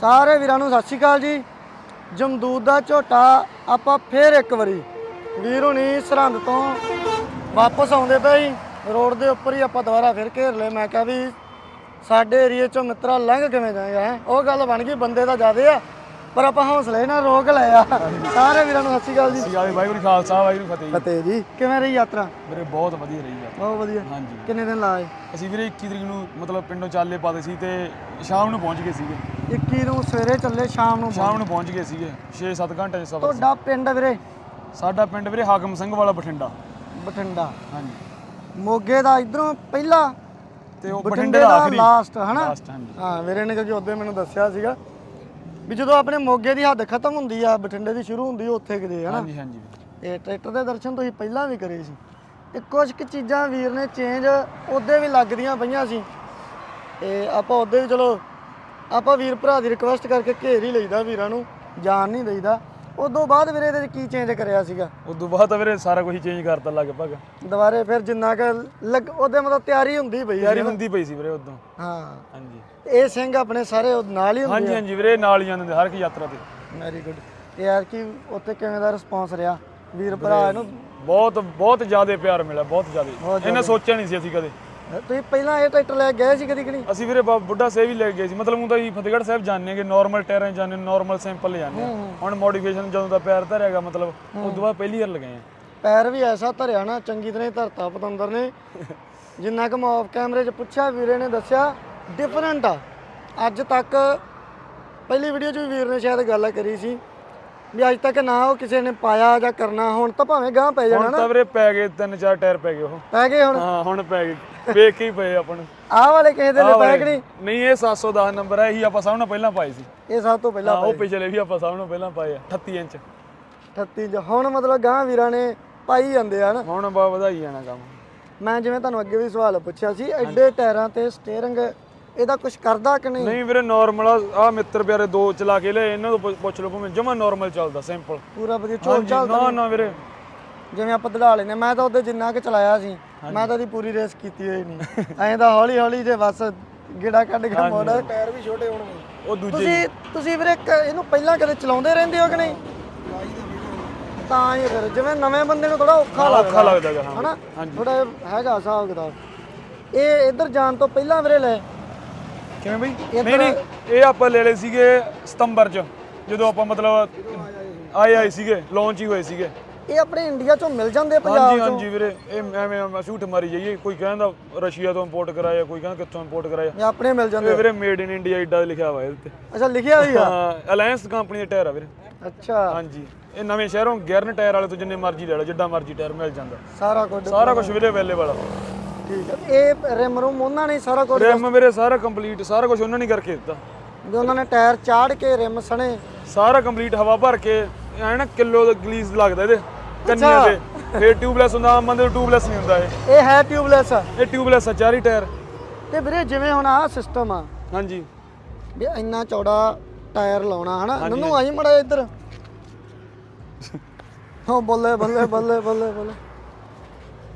ਸਾਰੇ ਵੀਰਾਂ ਨੂੰ ਸਤਿ ਸ਼੍ਰੀ ਅਕਾਲ ਜੀ। ਜਮਦੂਦ ਦਾ ਝੋਟਾ ਆਪਾਂ ਫੇਰ ਇੱਕ ਵਾਰੀ। ਵੀਰ ਹੁਣੀ ਸਰਹੰਦ ਤੋਂ ਵਾਪਸ ਆਉਂਦੇ ਪਏ ਸੀ। ਰੋਡ ਦੇ ਉੱਪਰ ਹੀ ਆਪਾਂ ਦੁਬਾਰਾ ਫਿਰ ਘੇਰ ਲਏ। ਮੈਂ ਕਿਹਾ ਵੀ ਸਾਡੇ ਏਰੀਏ ਚੋਂ ਮਿੱਤਰਾ ਲੰਘ ਕਿਵੇਂ ਜਾਏਗਾ, ਹੈਂ? ਉਹ ਗੱਲ ਬਣ ਗਈ, ਬੰਦੇ ਤਾਂ ਜ਼ਿਆਦੇ ਆ। ਪਰ ਆਪਾਂ ਹੌਸਲੇ ਨਾਲ ਰੋਕ ਲਏ ਆ। ਸਾਰੇ ਵੀਰਾਂ ਨੂੰ ਸਤਿ ਸ਼੍ਰੀ ਅਕਾਲ ਜੀ। ਅਕਾਲ ਵਾਹਿਗੁਰੂ ਖਾਲਸਾ ਵਾਹਿਗੁਰੂ ਫਤਿਹ ਜੀ ਫਤਿਹ। ਜੀ। ਕਿਵੇਂ ਰਹੀ ਯਾਤਰਾ? ਮੇਰੇ ਬਹੁਤ ਵਧੀਆ ਰਹੀ ਆ ਬਹੁਤ ਵਧੀਆ। ਹਾਂਜੀ। ਕਿੰਨੇ ਦਿਨ ਲਾਏ? ਅਸੀਂ ਵੀਰੇ 21 ਤਰੀਕ ਨੂੰ ਮਤਲਬ ਪਿੰਡੋਂ ਚਾਲੇ ਪਾਦੇ ਸੀ ਤੇ ਸ਼ਾਮ ਨੂੰ ਪਹੁੰਚ ਗਏ ਸੀਗੇ। 21 ਨੂੰ ਸਵੇਰੇ ਚੱਲੇ ਸ਼ਾਮ ਨੂੰ ਸ਼ਾਮ ਨੂੰ ਪਹੁੰਚ ਗਏ ਸੀਗੇ। 6-7 ਘੰਟੇ ਦਾ ਸਫ਼ਰ ਸੀ। ਤੁਹਾਡਾ ਪਿੰਡ ਵੀਰੇ? ਸਾਡਾ ਪਿੰਡ ਵੀਰੇ ਹਾਕਮ ਸਿੰਘ ਵਾਲਾ ਬਠਿੰਡਾ। ਬਠਿੰਡਾ। ਹਾਂਜੀ। ਮੋਗੇ ਦਾ ਇਧਰੋਂ ਪਹਿਲਾ ਤੇ ਉਹ ਬਠਿੰਡੇ ਦਾ ਦਾ ਆਖਰੀ। ਲਾਸਟ ਹਨਾ? ਲਾਸਟ ਹਾਂਜੀ। ਹਾਂ ਵੀਰੇ ਨੇ ਕਿਉਂਕਿ ਉਹਦੇ ਮੈਨੂੰ ਦੱਸਿਆ ਸੀਗਾ। ਵੀ ਜਦੋਂ ਆਪਣੇ ਮੋਗੇ ਦੀ ਹੱਦ ਖਤਮ ਹੁੰਦੀ ਆ ਬਠਿੰਡੇ ਦੀ ਸ਼ੁਰੂ ਹੁੰਦੀ ਆ ਉੱਥੇ ਕਿਤੇ ਹਨਾ? ਹਾਂਜੀ ਹਾਂਜੀ। ਇਹ ਟਰੈਕਟਰ ਦੇ ਦਰਸ਼ਨ ਤੁਸੀਂ ਪਹਿਲਾਂ ਵੀ ਕਰੇ ਸੀ। ਤੇ ਕੁਝ ਕੁ ਚੀਜ਼ਾਂ ਵੀਰ ਨੇ ਚੇਂਜ ਉਹਦੇ ਵੀ ਲੱਗਦੀਆਂ ਪਈਆਂ ਸੀ। ਤੇ ਆਪਾਂ ਉਹਦੇ ਵੀ ਚਲੋ ਆਪਾਂ ਵੀਰ ਭਰਾ ਦੀ ਰਿਕੁਐਸਟ ਕਰਕੇ ਘੇਰ ਹੀ ਲਈਦਾ ਵੀਰਾਂ ਨੂੰ ਜਾਣ ਨਹੀਂ ਦਈਦਾ। ਉਦੋਂ ਬਾਅਦ ਵੀਰੇ ਇਹਦੇ 'ਚ ਕੀ ਚੇਂਜ ਕਰਿਆ ਸੀਗਾ? ਤੋਂ ਬਾਅਦ ਤਾਂ ਵੀਰੇ ਸਾਰਾ ਕੁਝ ਚੇਂਜ ਕਰਤਾ ਲਗਭਗ। ਦੁਬਾਰੇ ਫਿਰ ਜਿੰਨਾ ਕਿ ਲੱਗ ਉਹਦੇ ਮਤਲਬ ਤਿਆਰੀ ਹੁੰਦੀ ਪਈ ਆ ਤਿਆਰੀ ਹੁੰਦੀ ਪਈ ਸੀ ਵੀਰੇ ਉਦੋਂ। ਹਾਂ। ਹਾਂਜੀ। ਇਹ ਸਿੰਘ ਆਪਣੇ ਸਾਰੇ ਉਹ ਨਾਲ ਹੀ ਹੁੰਦੇ ਹਾਂਜੀ ਹਾਂਜੀ ਵੀਰੇ ਨਾਲ ਹੀ ਜਾਂਦੇ ਹੁੰਦੇ ਹਰ ਇੱਕ ਯਾਤਰਾ ਤੇ। ਵੈਰੀ ਗੁੱਡ ਤੇ ਯਾਰ ਕੀ ਉੱਥੇ ਕਿਵੇਂ ਦਾ ਰਿਸਪੌਂਸ ਰਿਹਾ? ਵੀਰ ਭਰਾ ਇਹਨੂੰ ਬਹੁਤ ਬਹੁਤ ਜ਼ਿਆਦਾ ਪਿਆਰ ਮਿਲਿਆ ਬਹੁਤ ਜ਼ਿਆਦਾ। ਇਹਨੇ ਸੋਚਿਆ ਨਹੀਂ ਸੀ ਅਸੀਂ ਕਦੇ। ਤੁਸੀਂ ਪਹਿਲਾਂ ਇਹ ਟਰੈਕਟਰ ਲੈ ਕੇ ਗਏ ਸੀ ਕਦੀ ਕਿ ਨਹੀਂ? ਅਸੀਂ ਵੀਰੇ ਬਾ- ਬੁੱਢਾ ਸਾਹਿਬ ਹੀ ਲੈ ਗਏ ਸੀ। ਮਤਲਬ ਉਹ ਤਾਂ ਜੀ ਫਤਿਹਗੜ੍ਹ ਸਾਹਿਬ ਜਾਂਦੇ ਕਿ ਨਾਰਮਲ ਟਾਇਰਾਂ 'ਚ ਨਾਰਮਲ ਸਿੰਪਲ ਹਾਂ। ਹੁਣ ਮੋਡੀਫਿਕੇਸ਼ਨ ਜਦੋਂ ਦਾ ਪੈਰ ਧਰਿਆਗਾ ਮਤਲਬ ਉਸ ਤੋਂ ਬਾਅਦ ਪਹਿਲੀ ਵਾਰ ਲਗਾਏ ਆ। ਪੈਰ ਵੀ ਐਸਾ ਧਰਿਆ ਨਾ ਚੰਗੀ ਤਰ੍ਹਾਂ ਹੀ ਧਰਤਾ ਪਤੰਦਰ ਨੇ। ਜਿੰਨਾ ਕਿ ਮੈਂ ਆਫ ਕੈਮਰੇ 'ਚ ਪੁੱਛਿਆ ਵੀਰੇ ਨੇ ਦੱਸਿਆ ਡਿਫਰੈਂਟ ਆ। ਅੱਜ ਤੱਕ ਪਹਿਲੀ ਵੀਡੀਓ 'ਚ ਵੀ ਵੀਰ ਨੇ ਸ਼ਾਇਦ ਗੱਲ ਕਰੀ ਸੀ। ਵੀ ਅੱਜ ਤੱਕ ਨਾ ਉਹ ਕਿਸੇ ਨੇ ਪਾਇਆ ਜਾਂ ਕਰਨਾ ਹੁਣ ਤਾਂ ਭਾਵੇਂ ਗਾਂ ਪੈ ਜਾਣਾ ਹੁਣ ਨਾ। ਤਾਂ ਵੀਰੇ ਪੈ ਗਏ ਤਿੰਨ ਚਾਰ ਟਾਇਰ ਪੈ ਗਏ ਉਹ। ਪੈ ਗਏ ਹੁਣ? ਹਾਂ ਹੁਣ ਪੈ ਗਏ। ਵੇਖ ਕੇ ਹੀ ਪਏ ਆਪਾਂ ਨੂੰ। ਆਹ ਵਾਲੇ ਕਿਸੇ ਦੇ ਨੇ ਆਹ ਪੈ ਵਾਲੇ- ਕਿ ਨਹੀਂ। ਨਹੀਂ ਇਹ 710 ਨੰਬਰ ਹੈ ਇਹੀ ਆਪਾਂ ਸਭ ਨਾਲੋਂ ਪਹਿਲਾਂ ਪਾਏ ਸੀ। ਇਹ ਸਭ ਤੋਂ ਪਹਿਲਾਂ ਹਾਂ ਉਹ ਪਿਛਲੇ ਵੀ ਆਪਾਂ ਸਭ ਨਾਲੋਂ ਪਹਿਲਾਂ ਪਾਏ ਆ 38 ਇੰਚ। 38 ਚ ਹੁਣ ਮਤਲਬ ਗਾਂ ਵੀਰਾਂ ਨੇ ਪਾਈ ਜਾਂਦੇ ਆ ਨਾ। ਹੁਣ ਬਾ ਵਧਾਈ ਜਾਣਾ ਕੰਮ। ਮੈਂ ਜਿਵੇਂ ਤੁਹਾਨੂੰ ਅੱਗੇ ਵੀ ਸਵਾਲ ਪੁੱਛਿਆ ਸੀ ਐਡੇ ਟਾਇਰਾਂ ਤੇ ਸਟੀਅਰਿੰਗ ਇਹਦਾ ਕੁਝ ਕਰਦਾ ਕਿ ਨਹੀਂ? ਨਹੀਂ ਵੀਰੇ ਨਾਰਮਲ ਆ। ਮਿੱਤਰ ਪਿਆਰੇ ਦੋ ਚਲਾ ਕੇ ਲਏ ਇਹਨਾਂ ਤੋਂ ਪੁੱਛ- ਪੁੱਛ ਲਓ ਭਾਵੇਂ ਜਮਾ ਨਾਰਮਲ ਚੱਲਦਾ ਸਿੰਪਲ ਪੂਰਾ ਵਧੀਆ ਚੋਲ ਚੱਲਦਾ ਨਾ ਨਾ ਵੀਰੇ। ਜਿਵੇਂ ਆਪਾਂ ਦੜਾ ਲੈਨੇ ਮੈਂ ਤਾਂ ਉਹਦੇ ਜਿੰਨਾ ਕਿ ਚਲਾਇਆ ਸੀ ਮੈਂ ਤਾਂ ਦੀ ਪੂਰੀ ਰੇਸ ਕੀਤੀ ਹੋਈ ਨਹੀਂ। ਐਂ ਤਾਂ ਹੌਲੀ ਹੌਲੀ ਜੇ ਬਸ ਗਿੜਾ ਕੱਢ ਕੇ ਮੋੜਾ। ਟਾਇਰ ਵੀ ਛੋਟੇ ਹੋਣਗੇ। ਉਹ ਦੂਜੇ ਤੁਸੀਂ ਤੁਸੀਂ ਵੀਰੇ ਕ- ਇਹਨੂੰ ਪਹਿਲਾਂ ਕਦੇ ਚਲਾਉਂਦੇ ਰਹਿੰਦੇ ਹੋ ਕਿ ਨਹੀਂ? ਤਾਂ ਹੀ ਫਿਰ ਜਿਵੇਂ ਨਵੇਂ ਬੰਦੇ ਨੂੰ ਥੋੜਾ ਔਖਾ ਲੱਗਦਾ ਔਖਾ ਲੱਗਦਾ। ਗਾ, ਹਾਂ। ਹਨਾ? ਥੋੜਾ ਹੈਗਾ ਹਿਸਾਬ ਕਿਤਾਬ। ਇਹ ਇੱਧਰ ਜਾਣ ਤੋਂ ਪਹਿਲਾਂ ਵੀਰੇ ਲੈ ਕਿਵੇਂ ਬਈ? ਨਹੀਂ ਨਹੀਂ ਇਹ ਆਪਾਂ ਲੈ ਲਏ ਸੀਗੇ ਸਤੰਬਰ ਚ ਜਦੋਂ ਆਪਾਂ ਮਤਲਬ ਆਏ ਆਏ ਸੀਗੇ ਲਾਂਚ ਹੀ ਹੋਏ ਸੀਗੇ। ਇਹ ਆਪਣੇ ਇੰਡੀਆ ਚੋਂ ਮਿਲ ਜਾਂਦੇ ਪੰਜਾਬ ਹਾਂਜੀ ਚੋਂ? ਹਾਂਜੀ ਵੀਰੇ ਇਹ ਐਵੇਂ ਮੈਂ ਝੂਠ ਮਾਰੀ ਜਾਈਏ ਕੋਈ ਕਹਿੰਦਾ ਰਸ਼ੀਆ ਤੋਂ ਇੰਪੋਰਟ ਕਰਾਇਆ ਕੋਈ ਕਹਿੰਦਾ ਕਿੱਥੋਂ ਇੰਪੋਰਟ ਕਰਾਇਆ। ਇਹ ਆਪਣੇ ਮਿਲ ਜਾਂਦੇ ਇਹ ਵੀਰੇ ਮੇਡ ਇਨ ਇੰਡੀਆ ਇੱਡਾ ਲਿਖਿਆ ਹੋਇਆ ਇਹਦੇ ਤੇ ਅੱਛਾ ਲਿਖਿਆ ਵੀ ਆ? ਹਾਂ ਅਲਾਈਅੰਸ ਕੰਪਨੀ ਦੇ ਟਾਇਰ ਆ ਵੀਰੇ। ਅੱਛਾ। ਹਾਂਜੀ ਇਹ ਨਵੇਂ ਸ਼ਹਿਰੋਂ ਗਿਰਨ ਟਾਇਰ ਵਾਲੇ ਤੋਂ ਜਿੰਨੇ ਮਰਜ਼ੀ ਲੈ ਲਓ ਜਿੱਡਾ ਮਰਜ਼ੀ ਟਾਇਰ ਮਿਲ ਜਾਂਦਾ। ਸਾਰਾ ਕੁਝ। ਸਾਰਾ ਕੁਝ ਵੀਰੇ ਅਵੇਲੇਬਲ ਆ। ਠੀਕ ਹੈ ਇਹ ਰਿਮ ਰੂਮ ਉਹਨਾਂ ਨੇ ਹੀ ਸਾਰਾ ਕੁਝ ਰਿਮ ਵੀਰੇ ਸਾਰਾ ਕੰਪਲੀਟ ਸਾਰਾ ਕੁਝ ਉਹਨਾਂ ਨੇ ਕਰਕੇ ਦਿੱਤਾ। ਵੀ ਉਹਨਾਂ ਨੇ ਟਾਇਰ ਚਾੜ ਕੇ ਰਿਮ ਸਣੇ। ਸਾਰਾ ਕੰਪਲੀਟ ਹਵਾ ਭਰ ਕੇ ਐ ਨਾ ਕਿਲੋ ਦਾ ਗਲੀਜ਼ ਲੱਗਦਾ ਇਹਦੇ ਕੰਨੀਆਂ ਤੇ ਫੇਰ ਟਿਊਬਲੈਸ ਹੁੰਦਾ ਆਮ ਬੰਦੇ ਟਿਊਬਲੈਸ ਨਹੀਂ ਹੁੰਦਾ ਇਹ। ਇਹ ਹੈ ਟਿਊਬਲੈਸ ਇਹ ਟਿਊਬਲੈਸ ਆ ਚਾਰੀ ਟਾਇਰ। ਤੇ ਵੀਰੇ ਜਿਵੇਂ ਹੁਣ ਆਹ ਸਿਸਟਮ ਆ ਹਾਂਜੀ। ਵੀ ਇੰਨਾ ਚੌੜਾ ਟਾਇਰ ਲਾਉਣਾ ਹਨਾ? ਨਨੂੰ ਆਈ ਮੜਾ ਇੱਧਰ। ਹਾਂ ਬੱਲੇ ਬੱਲੇ ਬੱਲੇ ਬੱਲੇ ਬੱਲੇ।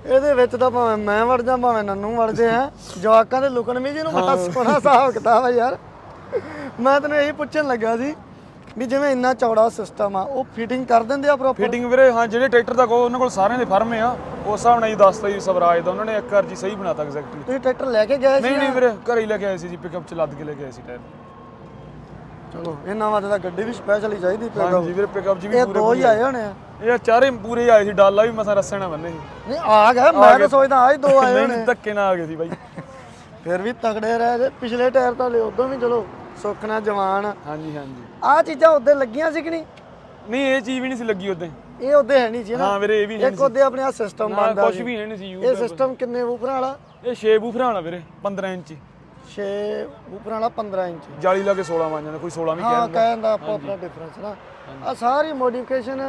ਇਹਦੇ ਵਿੱਚ ਤਾਂ ਭਾਵੇਂ ਮੈਂ ਵੜ ਜਾ ਭਾਵੇਂ ਨੰਨੂ ਵੜ ਜੇ ਹੈ। ਜਵਾਕਾਂ ਦੇ ਲੁਕਣ ਵੀ ਜਿਹਨੂੰ ਬੜਾ ਸੋਹਣਾ ਹਿਸਾਬ ਕਿਤਾਬ ਆ ਯਾਰ। ਮੈਂ ਤੈਨੂੰ ਇਹੀ ਪੁੱਛਣ ਲੱਗਾ ਸੀ ਵੀ ਜਿਵੇਂ ਇੰਨਾ ਚੌੜਾ ਸਿਸਟਮ ਆ ਉਹ ਫਿਟਿੰਗ ਕਰ ਦਿੰਦੇ ਆ ਪ੍ਰੋਪਰ ਫਿਟਿੰਗ ਵੀਰੇ ਹਾਂ ਜਿਹੜੇ ਟਰੈਕਟਰ ਦਾ ਕੋ ਉਹਨਾਂ ਕੋਲ ਸਾਰਿਆਂ ਦੇ ਫਰਮ ਆ ਉਸ ਹਿਸਾਬ ਨਾਲ ਹੀ ਦੱਸਤਾ ਜੀ ਸਵਰਾਜ ਦਾ ਉਹਨਾਂ ਨੇ ਇੱਕ ਵਾਰ ਜੀ ਸਹੀ ਬਣਾਤਾ ਐਗਜ਼ੈਕਟਲੀ ਤੁਸੀਂ ਟਰੈਕਟਰ ਲੈ ਕੇ ਗਏ ਸੀ ਨਹੀਂ ਨਹੀਂ ਵੀਰੇ ਘਰੇ ਹੀ ਲੈ ਕੇ ਆਏ ਸੀ ਜੀ ਪਿਕਅਪ ਚ ਲੱਦ ਕੇ ਲੈ ਕੇ ਆਏ ਸੀ ਟਾਇਰ। ਚਲੋ ਇਹਨਾਂ ਵਾਸਤੇ ਤਾਂ ਗੱਡੀ ਵੀ ਸਪੈਸ਼ਲ ਹੀ ਚਾਹੀਦੀ ਪਿਆ ਹਾਂਜੀ ਵੀਰੇ ਪਿਕਅਪ ਚ ਵੀ ਇਹ ਦੋ ਹੀ ਆਏ ਹੋਣੇ ਆ। ਇਹ ਚਾਰੇ ਪੂਰੇ ਆਏ ਸੀ ਡਾਲਾ ਵੀ ਮਸਾਂ ਰੱਸੇ ਨਾਲ ਬੰਨੇ ਸੀ। ਨਹੀਂ ਆ ਗਏ ਮੈਂ ਤਾਂ ਸੋਚਦਾ ਆ ਹੀ ਦੋ ਆਏ ਹੋਣੇ। ਨਹੀਂ, ਧੱਕੇ ਨਾਲ ਆ ਗਏ ਸੀ ਬਾਈ। ਫਿਰ ਵੀ ਤਗੜੇ ਰਹੇ ਜੇ ਪਿਛਲੇ ਟਾਇਰ ਤਾਂ ਲਿਓ ਉਦੋਂ ਵੀ ਚਲੋ ਸੁੱਖ ਨਾਲ ਜਵਾਨ। ਹਾਂਜੀ ਹਾਂਜੀ। ਆ ਚੀਜ਼ਾਂ ਉਹਦੇ ਲੱਗੀਆਂ ਸੀ ਕਿ ਨਹੀਂ? ਨਹੀਂ ਇਹ ਚੀਜ਼ ਵੀ ਨਹੀਂ ਸੀ ਲੱਗੀ ਉਦੋਂ ਇਹ ਉਹਦੇ ਹੈ ਨਹੀਂ ਸੀ ਨਾ। ਹਾਂ ਵੀਰੇ ਇਹ ਵੀ ਇੱਕ ਉਹਦੇ ਆਪਣੇ ਆ ਸਿਸਟਮ ਬਣਦਾ ਕੁਝ ਵੀ ਨਹੀਂ ਸੀ ਇਹ ਸਿਸਟਮ ਕਿੰਨੇ ਵੂਫਰਾਂ ਵਾਲਾ? ਇਹ 6 ਬੂਫਰਾਂ ਵਾਲਾ ਵੀਰੇ 15 ਇੰਚ। 6 ਵੂਫਰਾਂ ਵਾਲਾ 15 ਇੰਚ। ਜਾਲੀ ਲਾ ਕੇ 16 ਬਣ ਜਾਂਦਾ ਕੋਈ 16 ਵੀ ਹਾਂ ਕਹਿ ਕਹਿਣ ਦਾ ਆਪੋ ਆਪਣਾ ਡਿਫਰੈਂਸ ਨਾ। ਆ ਸਾਰੀ ਮੋਡੀਫਿਕੇਸ਼ਨ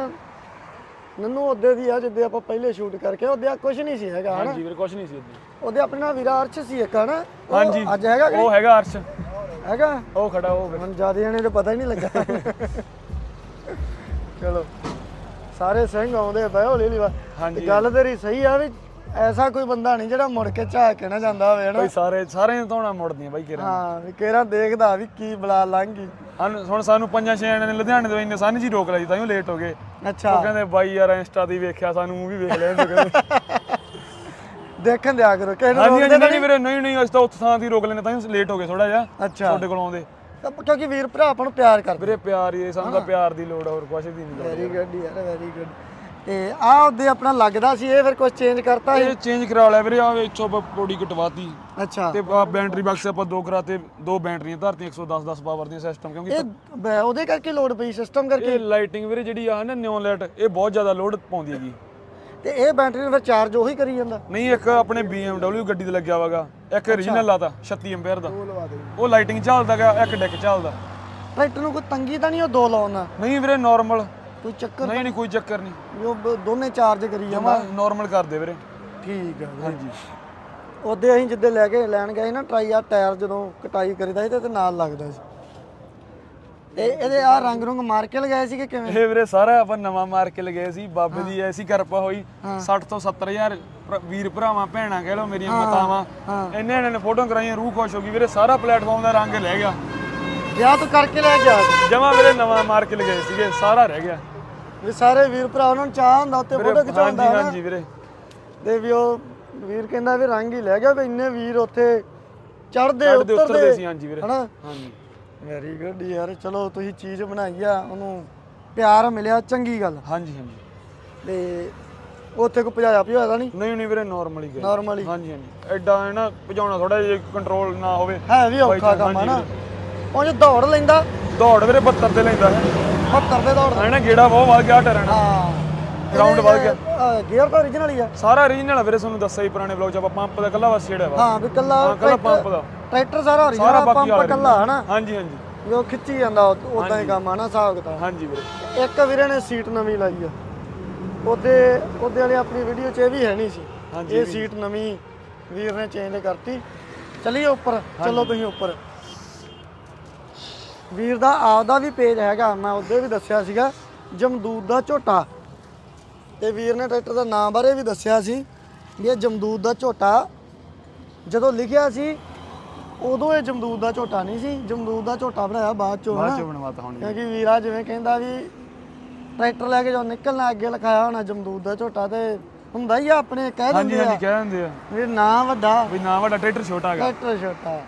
ਨੰਨੂ ਉਹਦੇ ਦੀ ਆ ਜਿੱਦੇ ਆਪਾਂ ਪਹਿਲੇ ਸ਼ੂਟ ਕਰਕੇ ਉਹਦੇ ਆ ਕੁਝ ਨਹੀਂ ਸੀ ਹੈਗਾ ਹਨਾ? ਹਾਂਜੀ ਵੀਰੇ ਕੁਝ ਨਹੀਂ ਸੀ ਉਦੋਂ ਉਹਦੇ ਆਪਣੇ ਨਾਲ ਵੀਰਾ ਅਰਸ਼ ਸੀ ਇੱਕ ਹਨਾ? ਉਹ ਹਾਂਜੀ। ਅੱਜ ਹੈਗਾ ਕਿ ਉਹ ਹੈਗਾ ਅਰਸ਼। ਨਹੀਂ? ਹੈਗਾ? ਉਹ ਖੜਾ ਉਹ ਵੀਰੇ। ਹੁਣ ਜ਼ਿਆਦਾ ਜਣੇ ਨੂੰ ਪਤਾ ਹੀ ਨਹੀਂ ਲੱਗਾ। ਚਲੋ। ਸਾਰੇ ਸਿੰਘ ਆਉਂਦੇ ਪਏ ਹੌਲੀ ਹੌਲੀ ਵਾ ਹਾਂਜੀ। ਤੇ ਗੱਲ ਤੇਰੀ ਸਹੀ ਆ ਵੀ ਐਸਾ ਕੋਈ ਬੰਦਾ ਨਹੀਂ ਜਿਹੜਾ ਮੁੜ ਕੇ ਝਾਕ ਕੇ ਨਾ ਜਾਂਦਾ ਹੋਵੇ ਹਨਾ? ਬਈ ਸਾਰੇ ਸਾਰੇ ਧੋਣਾ ਮੁੜਦੀਆਂ ਬਾਈ ਕਿਰਾਂ ਹਾਂ ਵੀ ਕਿਹੜਾ ਦੇਖਦਾ ਵੀ ਕੀ ਬਲਾ ਲੰਘ ਹਨ ਹੁਣ ਸਾਨੂੰ ਪੰਜਾਂ ਛੇ ਜਣਿਆਂ ਨੇ ਲੁਧਿਆਣੇ ਤੋਂ ਇੰਨੇ ਸਾਨੀ ਜੀ ਰੋਕ ਲਈ ਤਾਂ ਹੀ ਲੇਟ ਹੋ ਗਏ। ਅੱਛਾ। ਉਹ ਕਹਿੰਦੇ ਬਾਈ ਯਾਰ ਇੰਸਟਾ ਹੀ ਵੇਖਿਆ ਸਾਨੂੰ ਮੂਵੀ ਵੇਖ ਲੈਣ ਤੋਂ ਕਹਿੰਦੇ। ਦੇਖਣ ਦਿਆ ਕਰੋ ਕਿਸੇ ਨੂੰ ਹਾਂਜੀ ਰੋਕਦੇ ਹਾਂਜੀ ਨਹੀਂ ਵੀਰੇ ਨਹੀਂ ਨਹੀਂ ਅਸੀਂ ਤਾਂ ਉੱਥੇ ਥਾਂ ਦੀ ਰੋਕ ਲੈਣੇ ਤਾਂ ਹੀ ਲੇਟ ਹੋ ਗਏ ਥੋੜਾ ਜਿਹਾ ਅੱਛਾ। ਤੁਹਾਡੇ ਕੋਲ ਆਉਂਦੇ। ਤਾਂ ਕਿਉਂਕਿ ਵੀਰ ਭਰਾ ਆਪਾਂ ਨੂੰ ਪਿਆਰ ਕਰਦੇ। ਵੀਰੇ ਪਿਆਰ ਹੀ ਹੈ, ਸਾਨੂੰ ਤਾਂ ਪਿਆਰ ਦੀ ਲੋੜ ਆ, ਹੋਰ ਕੁਛ ਦੀ ਨਹੀਂ ਲੋੜ। ਵੈਰੀ ਗੁੱਡ ਯਾਰ ਵੈਰੀ ਗੁੱਡ ਤੇ ਆਹ ਉਹਦੇ ਆਪਣਾ ਲੱਗਦਾ ਸੀ ਇਹ ਫਿਰ ਕੁਝ ਚੇਂਜ ਕਰਤਾ ਇਹ ਚੇਂਜ ਕਰਾ ਲਿਆ ਵੀਰੇ ਆ ਵਿੱਚੋਂ ਪੌੜੀ ਕਟਵਾਤੀ। ਅੱਛਾ। ਤੇ ਆ ਬੈਟਰੀ ਬਾਕਸ ਆਪਾਂ ਦੋ ਕਰਾਤੇ ਦੋ ਬੈਟਰੀਆਂ ਧਰਤੀਆਂ 110 10 ਪਾਵਰ ਦੀਆਂ ਸਿਸਟਮ ਕਿਉਂਕਿ ਇਹ ਉਹਦੇ ਕਰਕੇ ਲੋਡ ਪਈ ਸਿਸਟਮ ਕਰਕੇ? ਇਹ ਲਾਈਟਿੰਗ ਵੀਰੇ ਜਿਹੜੀ ਆ ਨਾ ਨਿਓਨ ਲਾਈਟ ਇਹ ਬਹੁਤ ਜ਼ਿਆਦਾ ਲੋਡ ਪਾਉਂਦੀ ਹੈਗੀ। ਤੇ ਇਹ ਬੈਟਰੀ ਨੂੰ ਫਿਰ ਚਾਰਜ ਉਹੀ ਕਰੀ ਜਾਂਦਾ? ਨਹੀਂ ਇੱਕ ਆਪਣੇ BMW ਗੱਡੀ ਤੇ ਲੱਗਿਆ ਵਾਗਾ ਇੱਕ origignal ਲਾਤਾ 36 ਐਂਪੀਅਰ ਦਾ। ਉਹ ਲਵਾ ਦੇ ਉਹ ਲਾਈਟਿੰਗ ਚੱਲਦਾ ਗਾ ਇੱਕ ਡੈਕ ਚੱਲਦਾ। ਟਰੈਕਟਰ ਨੂੰ ਕੋਈ ਤੰਗੀ ਤਾਂ ਨਹੀਂ ਉਹ ਦੋ ਲਾਉਣਾ ਨਹੀਂ ਵੀਰੇ ਨਾਰਮਲ ਕੋਈ ਚੱਕਰ ਨਹੀਂ ਨਹੀਂ ਕੋਈ ਚੱਕਰ ਨਹੀਂ। ਵੀ ਉਹ ਬ- ਦੋਨੇ ਚਾਰਜ ਕਰੀ ਜਾਂਦਾ। ਜਮਾ ਨਾਰਮਲ ਕਰ ਦੇ ਵੀਰੇ। ਠੀਕ ਆ ਵੀਰੇ। ਹਾਂਜੀ। ਉਹਦੇ ਅਸੀਂ ਜਿੱਦੇ ਲੈ ਕੇ ਲੈਣ ਗਏ ਸੀ ਨਾ ਟਰਾਈ ਆ ਟਾਇਰ ਜਦੋਂ ਕਟਾਈ ਕਰੀਦਾ ਸੀ ਤੇ ਇਹਦੇ ਨਾਲ ਲੱਗਦਾ ਸੀ। ਤੇ ਇਹਦੇ ਆ ਰੰਗ ਰੁੰਗ ਮਾਰ ਕੇ ਲਗਾਏ ਸੀ ਕਿ ਕਿਵੇਂ? ਇਹ ਵੀਰੇ ਸਾਰਾ ਆਪਾਂ ਨਵਾਂ ਮਾਰ ਕੇ ਲਗਾਏ ਸੀ। ਬਾਬੇ ਦੀ ਐਸੀ ਕਿਰਪਾ ਹੋਈ। 60 ਤੋਂ 70000 ਭਰਾ- ਵੀਰ ਭਰਾਵਾਂ ਭੈਣਾਂ ਕਹਿ ਲਓ ਮੇਰੀਆਂ ਮਾਤਾਵਾਂ। ਇੰਨੇ ਇੰਨੇ ਨੇ ਫੋਟੋ ਕਰਾਈਆਂ ਰੂਹ ਖੁਸ਼ ਹੋ ਗਈ। ਵੀਰੇ ਸਾਰਾ ਪਲੇਟਫਾਰਮ ਦਾ ਰੰਗ ਲੈ ਗਿਆ। ਵਿਆਹ ਤੋਂ ਕਰਕੇ ਲੈ ਗਿਆ ਜਮਾ ਵੀਰੇ ਨਵਾਂ ਮਾਰ ਕੇ ਲਗਾਏ ਸੀਗੇ ਸਾਰਾ ਰਹਿ ਗਿਆ। ਵੀ ਸਾਰੇ ਵੀਰ ਭਰਾ ਉਹਨਾਂ ਨੂੰ ਚਾਹ ਹੁੰਦਾ ਉੱਤੇ ਫੋਟੋ ਖਿਚਾਉਂਦਾ ਹਾਂਜੀ ਹੈ ਹਾਂਜੀ ਵੀਰੇ। ਤੇ ਵੀ ਉਹ ਵੀਰ ਕਹਿੰਦਾ ਵੀ ਰੰਗ ਹੀ ਲੈ ਗਿਆ ਵੀ ਇੰਨੇ ਵੀਰ ਉੱਥੇ ਚੜਦੇ ਉਤਰਦੇ ਸੀ ਹਾਂਜੀ ਵੀਰੇ। ਹਨਾ? ਹਾਂਜੀ। ਵੈਰੀ ਗੁੱਡ ਯਾਰ ਚਲੋ ਤੁਸੀਂ ਚੀਜ਼ ਬਣਾਈ ਆ ਉਹਨੂੰ ਪਿਆਰ ਮਿਲਿਆ ਚੰਗੀ ਗੱਲ। ਹਾਂਜੀ ਹਾਂਜੀ। ਤੇ ਉੱਥੇ ਕੋ ਭਜਾਇਆ ਭਜਾਇਆ ਤਾਂ ਨਹੀਂ ਨਹੀਂ ਨਹੀਂ ਵੀਰੇ ਨਾਰਮਲ ਹੀ ਗਏ। ਨਾਰਮਲੀ ਹਾਂਜੀ ਹਾਂਜੀ। ਐਡਾ ਹੈ ਨਾ ਭਜਾਉਣਾ ਥੋੜਾ ਜਿਹਾ ਕੰਟਰੋਲ ਨਾ ਹੋਵੇ। ਹੈ ਵੀ ਔਖਾ ਕੰਮ ਆ ਨਾ। ਉਹ ਜੇ ਦੌੜ ਲੈਂਦਾ। ਦੌੜ ਵੀਰੇ 72 ਤੇ ਲੈਂਦਾ। ਹੈ 70 ਦੇ ਦੌੜਦਾ ਐ ਨਾ ਗੇੜਾ ਬਹੁਤ ਵੱਧ ਗਿਆ ਟਰਨ ਹਾਂ। Ground ਵੱਧ ਗਿਆ। ਗੇਅਰ ਤਾਂ origignal ਹੀ ਆ। ਸਾਰਾ ਰੀਜਨਲ ਵੀਰੇ ਤੁਹਾਨੂੰ ਦੱਸਿਆ ਹੀ ਪੁਰਾਣੇ ਬਲੌਗ ਚ ਆਪਾਂ ਪੰਪ ਦਾ ਕੱਲਾ ਵਸ ਛੇੜਿਆ ਵਾ। ਹਾਂ ਵੀ ਕੱਲਾ ਕੱਲਾ ਪੰਪ ਦਾ। ਟਰੈਕਟਰ ਸਾਰਾ origignal ਬਾਕੀ ਪੰਪ ਕੱਲਾ ਹਨਾ? ਹਾਂਜੀ ਹਾਂਜੀ। ਵੀ ਉਹ ਖਿੱਚੀ ਜਾਂਦਾ ਉਦਾਂ ਹੀ ਕੰਮ ਆ ਨਾ ਹਿਸਾਬ ਕਿਤਾਬ। ਹਾਂਜੀ ਵੀਰੇ। ਇੱਕ ਵੀਰੇ ਨੇ ਸੀਟ ਨਵੀਂ ਲਾਈ ਆ। ਉਹਦੇ ਉਹਦੇ ਵਾਲੀ ਆਪਣੀ ਵੀਡੀਓ 'ਚ ਇਹ ਵੀ ਹੈ ਨਹੀਂ ਸੀ। ਇਹ ਸੀਟ ਨਵੀਂ ਵੀਰ ਨੇ ਚੇਂਜ ਕਰਤੀ। ਚਲਿਏ ਉੱਪਰ। ਚਲੋ ਤੁਸੀਂ ਉੱਪਰ। ਵੀਰ ਦਾ ਆਪਦਾ ਵੀ ਪੇਜ ਹੈਗਾ ਮੈਂ ਉਹਦੇ ਵੀ ਦੱਸਿਆ ਸੀਗਾ ਜਮਦੂਦ ਦਾ ਝੋਟਾ। ਤੇ ਵੀਰ ਨੇ ਟਰੈਕਟਰ ਦਾ ਨਾਮ ਬਾਰੇ ਵੀ ਦੱਸਿਆ ਸੀ ਵੀ ਇਹ ਜਮਦੂਦ ਦਾ ਝੋਟਾ ਜਦੋਂ ਲਿਖਿਆ ਸੀ ਉਦੋਂ ਇਹ ਜਮਦੂਦ ਦਾ ਝੋਟਾ ਨਹੀਂ ਸੀ ਜਮਦੂਦ ਦਾ ਝੋਟਾ ਬਣਾਇਆ ਬਾਅਦ ਚੋਂ ਬਾਅਦ ਚ ਬਣਵਾਤਾ ਹੁਣ। ਕਿਉਂਕਿ ਵੀਰਾ ਜਿਵੇਂ ਕਹਿੰਦਾ ਵੀ ਟਰੈਕਟਰ ਲੈ ਕੇ ਜਦੋਂ ਨਿਕਲਣਾ ਅੱਗੇ ਲਿਖਾਇਆ ਹੋਣਾ ਜਮਦੂਦ ਦਾ ਝੋਟਾ ਤੇ ਹੁੰਦਾ ਹੀ ਆ ਆਪਣੇ ਕਹਿ ਹਾਂਜੀ ਦਿੰਦੇ ਹਾਂਜੀ ਆ ਕਹਿ ਦਿੰਦੇ ਆ। ਵੀ ਨਾਂ ਵੱਡਾ। ਵੀ ਨਾ ਵੱਡਾ ਟਰੈਕਟਰ ਛੋਟਾ ਹੈਗਾ। ਟਰੈਕਟਰ ਛੋਟਾ।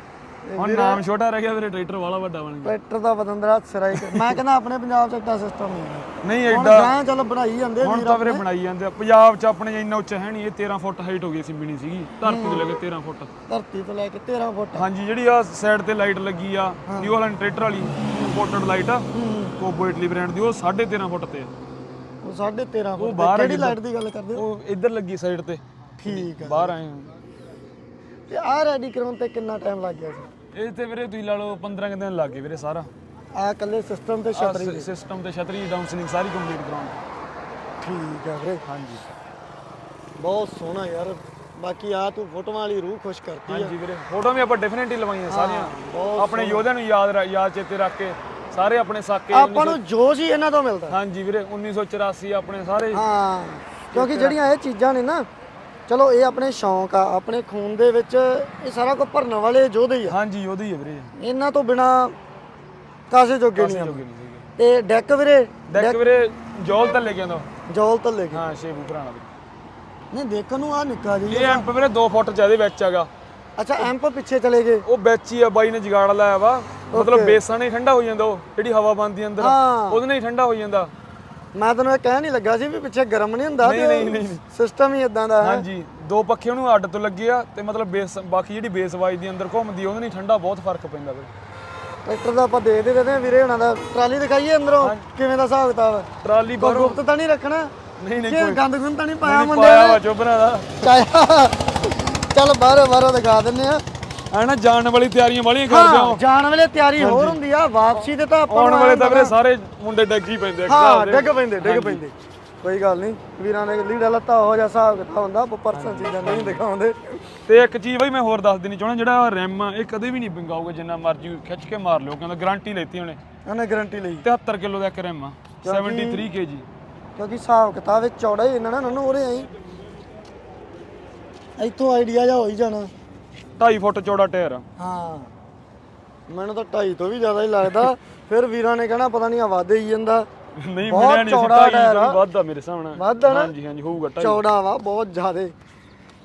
ਹੁਣ ਨਾਮ ਛੋਟਾ ਰਹਿ ਗਿਆ ਵੀਰੇ ਟਰੈਕਟਰ ਵਾਲਾ ਵੱਡਾ ਬਣ ਗਿਆ। ਟਰੈਕਟਰ ਦਾ ਬਦੰਦਰਾ ਸਿਰਾ ਹੀ ਮੈਂ ਕਹਿੰਦਾ ਆਪਣੇ ਪੰਜਾਬ 'ਚ ਏਡਾ ਸਿਸਟਮ ਨਹੀਂ ਹੈ। ਨਹੀਂ ਹੁਣ ਐਡਾ ਗਾਂ ਚੱਲ ਬਣਾਈ ਜਾਂਦੇ ਹੁਣ ਤਾਂ ਵੀਰੇ ਬਣਾਈ ਜਾਂਦੇ ਆ। ਪੰਜਾਬ ਚ ਆਪਣੇ ਇੰਨਾ ਉੱਚਾ ਹੈ ਨਹੀਂ ਇਹ 13 ਫੁੱਟ ਹਾਈਟ ਹੋ ਗਈ ਸੀ ਬਿਣੀ ਸੀਗੀ ਧਰਤੀ ਤੋਂ ਲੈ ਕੇ 13 ਫੁੱਟ। ਧਰਤੀ ਤੋਂ ਲੈ ਕੇ 13 ਫੁੱਟ। ਹਾਂਜੀ ਜਿਹੜੀ ਆ ਸਾਈਡ ਤੇ ਲਾਈਟ ਲੱਗੀ ਆ ਨਿਊ ਹਾਲੈਂਡ ਟਰੈਕਟਰ ਵਾਲੀ ਇੰਪੋਰਟਡ ਲਾਈਟ ਆ ਕੋਬੋ ਇਟਲੀ ਬ੍ਰਾਂਡ ਦੀ ਉਹ 13.5 ਫੁੱਟ ਤੇ ਆ। ਉਹ 13.5 ਫੁੱਟ ਬਾਹਰ। ਕਿਹੜੀ ਲਾਈਟ ਦੀ ਗੱਲ ਕਰਦੇ ਹੋ? ਉਹ ਇੱਧਰ ਲੱਗੀ ਸਾਈਡ ਤੇ। ਠੀਕ ਆ। ਬਾਹਰ ਆਏ ਆ। ਤੇ ਆਹ ਰੈਡੀ ਕਰਾਉਣ ਤੇ ਕਿੰਨਾ ਟਾਈਮ ਲੱਗ ਗਿਆ ਸੀ? ਇਹ ਤੇ ਵੀਰੇ ਤੁਸੀਂ ਲਾ ਲਓ 15 ਕੁ ਦਿਨ ਲੱਗ ਗਏ ਵੀਰੇ ਸਾਰਾ। ਆਹ ਕੱਲੇ ਸਿਸਟਮ ਤੇ ਛਤਰੀ ਸਿਸਟਮ ਤੇ ਛਤਰੀ ਡਾਊਨ ਸਲਿੰਗ ਸਾਰੀ ਕੰਪਲੀਟ ਕਰਾਉਣ ਠੀਕ ਆ ਵੀਰੇ। ਹਾਂਜੀ। ਬਹੁਤ ਸੋਹਣਾ ਯਾਰ। ਬਾਕੀ ਆ ਤੂੰ ਫੋਟੋਆਂ ਵਾਲੀ ਰੂਹ ਖੁਸ਼ ਕਰਤੀ ਆ। ਹਾਂਜੀ ਵੀਰੇ। ਫੋਟੋ ਵੀ ਆਪਾਂ ਡਿਫਰੈਂਟ ਹੀ ਲਵਾਈਆਂ ਸਾਰੀਆਂ। ਬਹੁਤ ਆਪਣੇ ਯੋਧਿਆਂ ਨੂੰ ਯਾਦ ਰ- ਯਾਦ ਚੇਤੇ ਰੱਖ ਕੇ ਸਾਰੇ ਆਪਣੇ ਸਾਕੇ ਆਪਾਂ ਨੂੰ ਜੋਸ਼ ਹੀ ਇਹਨਾਂ ਤੋਂ ਮਿਲਦਾ। ਹਾਂਜੀ ਵੀਰੇ 1984 ਆਪਣੇ ਸਾਰੇ ਹਾਂ ਕਿਉਂਕਿ ਜਿਹੜੀਆਂ ਇਹ ਚੀਜ਼ਾਂ ਨੇ ਨਾ ਚਲੋ ਇਹ ਆਪਣੇ ਸ਼ੌਂਕ ਆ ਆਪਣੇ ਖੂਨ ਦੇ ਵਿੱਚ ਇਹ ਸਾਰਾ ਕੁਝ ਭਰਨ ਵਾਲੇ ਯੋਧੇ ਹੀ ਆ। ਹਾਂਜੀ ਯੋਧੇ ਹੀ ਆ ਵੀਰੇ। ਇਹਨਾਂ ਤੋਂ ਬਿਨਾ ਕਾਸੇ ਜੋਗੇ ਨਹੀਂ ਆ ਤੇ ਡੈਕ ਵੀਰੇ ਡੈਕ ਵੀਰੇ ਜੋਲ ਤਾਂ ਲੈ ਕੇ ਆਂਦਾ ਜੋਲ ਤੱਲੇ ਹਾਂ ਸ਼ੇਬੂ ਭਰਾਣਾ ਵੀਰੇ ਨਹੀਂ ਦੇਖਣ ਨੂੰ ਆ ਨਿੱਕਾ ਜੀ ਇਹ ਐਂਪ ਵੀਰੇ 2 ਫੁੱਟ ਜਿਆਦੇ ਵਿੱਚ ਹੈਗਾ। ਅੱਛਾ ਐਂਪ ਪਿੱਛੇ ਚਲੇ ਗਏ। ਉਹ ਵਿੱਚ ਹੀ ਆ ਬਾਈ ਨੇ ਜਗਾੜ ਲਾਇਆ ਵਾ। ਮਤਲਬ ਬੇਸਾਂ ਹੀ ਠੰਡਾ ਹੋ ਜਾਂਦਾ ਉਹ ਜਿਹੜੀ ਹਵਾ ਬੰਦੀ ਅੰਦਰ। ਉਹਦੇ ਨਾਲ ਹੀ ਠੰਡਾ ਹੋ ਜਾਂਦਾ। ਮੈਂ ਤੈਨੂੰ ਇਹ ਕਹਿ ਨਹੀਂ ਲੱਗਾ ਸੀ ਵੀ ਪਿੱਛੇ ਗਰਮ ਨਹੀਂ ਹੁੰਦਾ ਨਹੀਂ, ਨਹੀਂ, ਨਹੀਂ, ਨਹੀਂ। ਸਿਸਟਮ ਹੀ ਇਦਾਂ ਦਾ ਹੈ। ਹਾਂਜੀ ਦੋ ਪੱਖੇ ਉਹਨੂੰ ਅੱਡ ਤੋਂ ਲੱਗੇ ਆ ਤੇ ਮਤਲਬ ਬੇਸ ਬਾਕੀ ਜਿਹੜੀ ਬੇਸ ਵਾਈ ਦੀ ਅੰਦਰ ਘੁੰਮਦੀ ਆ, ਉਹਦੇ ਨਾਲ ਹੀ ਠੰਡਾ ਬਹੁਤ ਫ਼ਰਕ ਪੈਂਦਾ ਵੀਰੇ ਟਰੈਕਟਰ ਦਾ ਆਪਾਂ ਦੇ ਦੇ ਦਿੰਦੇ ਆ ਵੀਰੇ ਹੁਣਾਂ ਦਾ ਟਰਾਲੀ ਦਿਖਾਈਏ ਅੰਦਰੋਂ ਕਿਵੇਂ ਦਾ ਹਿਸਾਬ ਕਿਤਾਬ ਹੈ। ਟਰਾਲੀ ਕੋਈ ਬਾਹਰੋਂ ਗੁਪਤ ਤਾਂ ਨਹੀਂ ਰੱਖਣਾ? ਨਹੀਂ ਨਹੀਂ ਕਿ ਗੰਦ ਗੁੰਦ ਤਾਂ ਨਹੀਂ ਪਾਇਆ ਨਹੀਂ ਮੁੰਡੇ ਪਾਇਆ ਨੇ। ਵਾ ਚੋਬਰਾਂ ਦਾ। ਚਾਇਆ। ਚੱਲ ਬਾਹਰੋਂ ਬਾਹਰੋਂ ਦਿਖਾ ਦਿੰਨੇ ਆ ਐ ਨਾ ਜਾਣ ਵਾਲੀ ਤਿਆਰੀਆਂ ਵਾਲੀਆਂ ਕਰਦੇ ਹਾਂ? ਆ ਜਾਣ ਵੇਲੇ ਤਿਆਰੀ ਹੋਰ ਹੁੰਦੀ ਆ ਵਾਪਸੀ ਦੇ ਤਾਂ ਆਪਾਂ ਆਉਣ ਨੂੰ ਵਾਲੇ ਐਂ ਤਾਂ ਵੀਰੇ ਹੁੰਦਾ ਸਾਰੇ ਮੁੰਡੇ ਡੱਗੀ ਪੈਂਦੇ ਆ ਹਾਂ ਹਿਸਾਬ ਦੇ। ਡਿੱਗ ਪੈਂਦੇ ਡਿੱਗ ਪੈਂਦੇ। ਕੋਈ ਗੱਲ ਨਹੀਂ ਵੀਰਾਂ ਨੇ ਲੀੜਾ ਲੱਤਾ ਹੋ ਜਾ ਹਿਸਾਬ ਕਿਤਾਬ ਹੁੰਦਾ ਆਪਾਂ ਪਰਸਨ ਚੀਜ਼ਾਂ ਨਹੀਂ ਦਿਖਾਉਂਦੇ। ਤੇ ਇੱਕ ਚੀਜ਼ ਬਈ ਮੈਂ ਹੋਰ ਦੱਸ ਦੇਣੀ ਚਾਹਣਾ ਜਿਹੜਾ ਰੈਮ ਆ ਇਹ ਕਦੇ ਵੀ ਨਹੀਂ ਬਿੰਗਾਊਗਾ ਜਿੰਨਾ ਮਰਜ਼ੀ ਖਿੱਚ ਕੇ ਮਾਰ ਲਿਓ ਕਹਿੰਦਾ ਗਾਰੰਟੀ ਲੈਤੀ ਉਹਨੇ। ਉਹਨੇ ਗਾਰੰਟੀ ਲਈ। 73 ਕਿਲੋ ਦਾ ਇੱਕ ਰੈਮ ਆ 73 ਕੇਜੀ ਕਿਉਂਕਿ ਹਿਸਾਬ ਕਿਤਾਬ ਵਿੱਚ ਚੌੜਾ ਹੀ ਇਹਨਾਂ ਨੇ ਉਹਨੂੰ ਆਈ। ਇੱਥੋਂ ਆਈਡੀਆ ਜਾ ਹੋ ਹੀ ਜਾਣਾ। 2.5 ਫੁੱਟ ਚੌੜਾ ਟਾਇਰ। ਆ ਹਾਂ। ਮੈਨੂੰ ਤਾਂ 2.5 ਤੋਂ ਵੀ ਜ਼ਿਆਦਾ ਹੀ ਲੱਗਦਾ। ਫਿਰ ਵੀਰਾਂ ਨੇ ਕਹਿਣਾ ਪਤਾ ਨਹੀਂ ਆ ਵਾਧੇ ਹੀ ਜਾਂਦਾ। ਨਹੀਂ ਮਿਲਿਆ ਨਹੀਂ ਸੀ ਚੌੜਾ ਢਾਈ ਟਾਇਰ ਆ। ਤੋਂ ਵੱਧਦਾ ਮੇਰੇ ਹਿਸਾਬ ਨਾਲ। ਨਾ? ਹਾਂਜੀ ਹਾਂਜੀ ਹੋਊਗਾ ਢਾਈ। ਚੌੜਾ ਵਾ ਬਹੁਤ ਜ਼ਿਆਦੇ।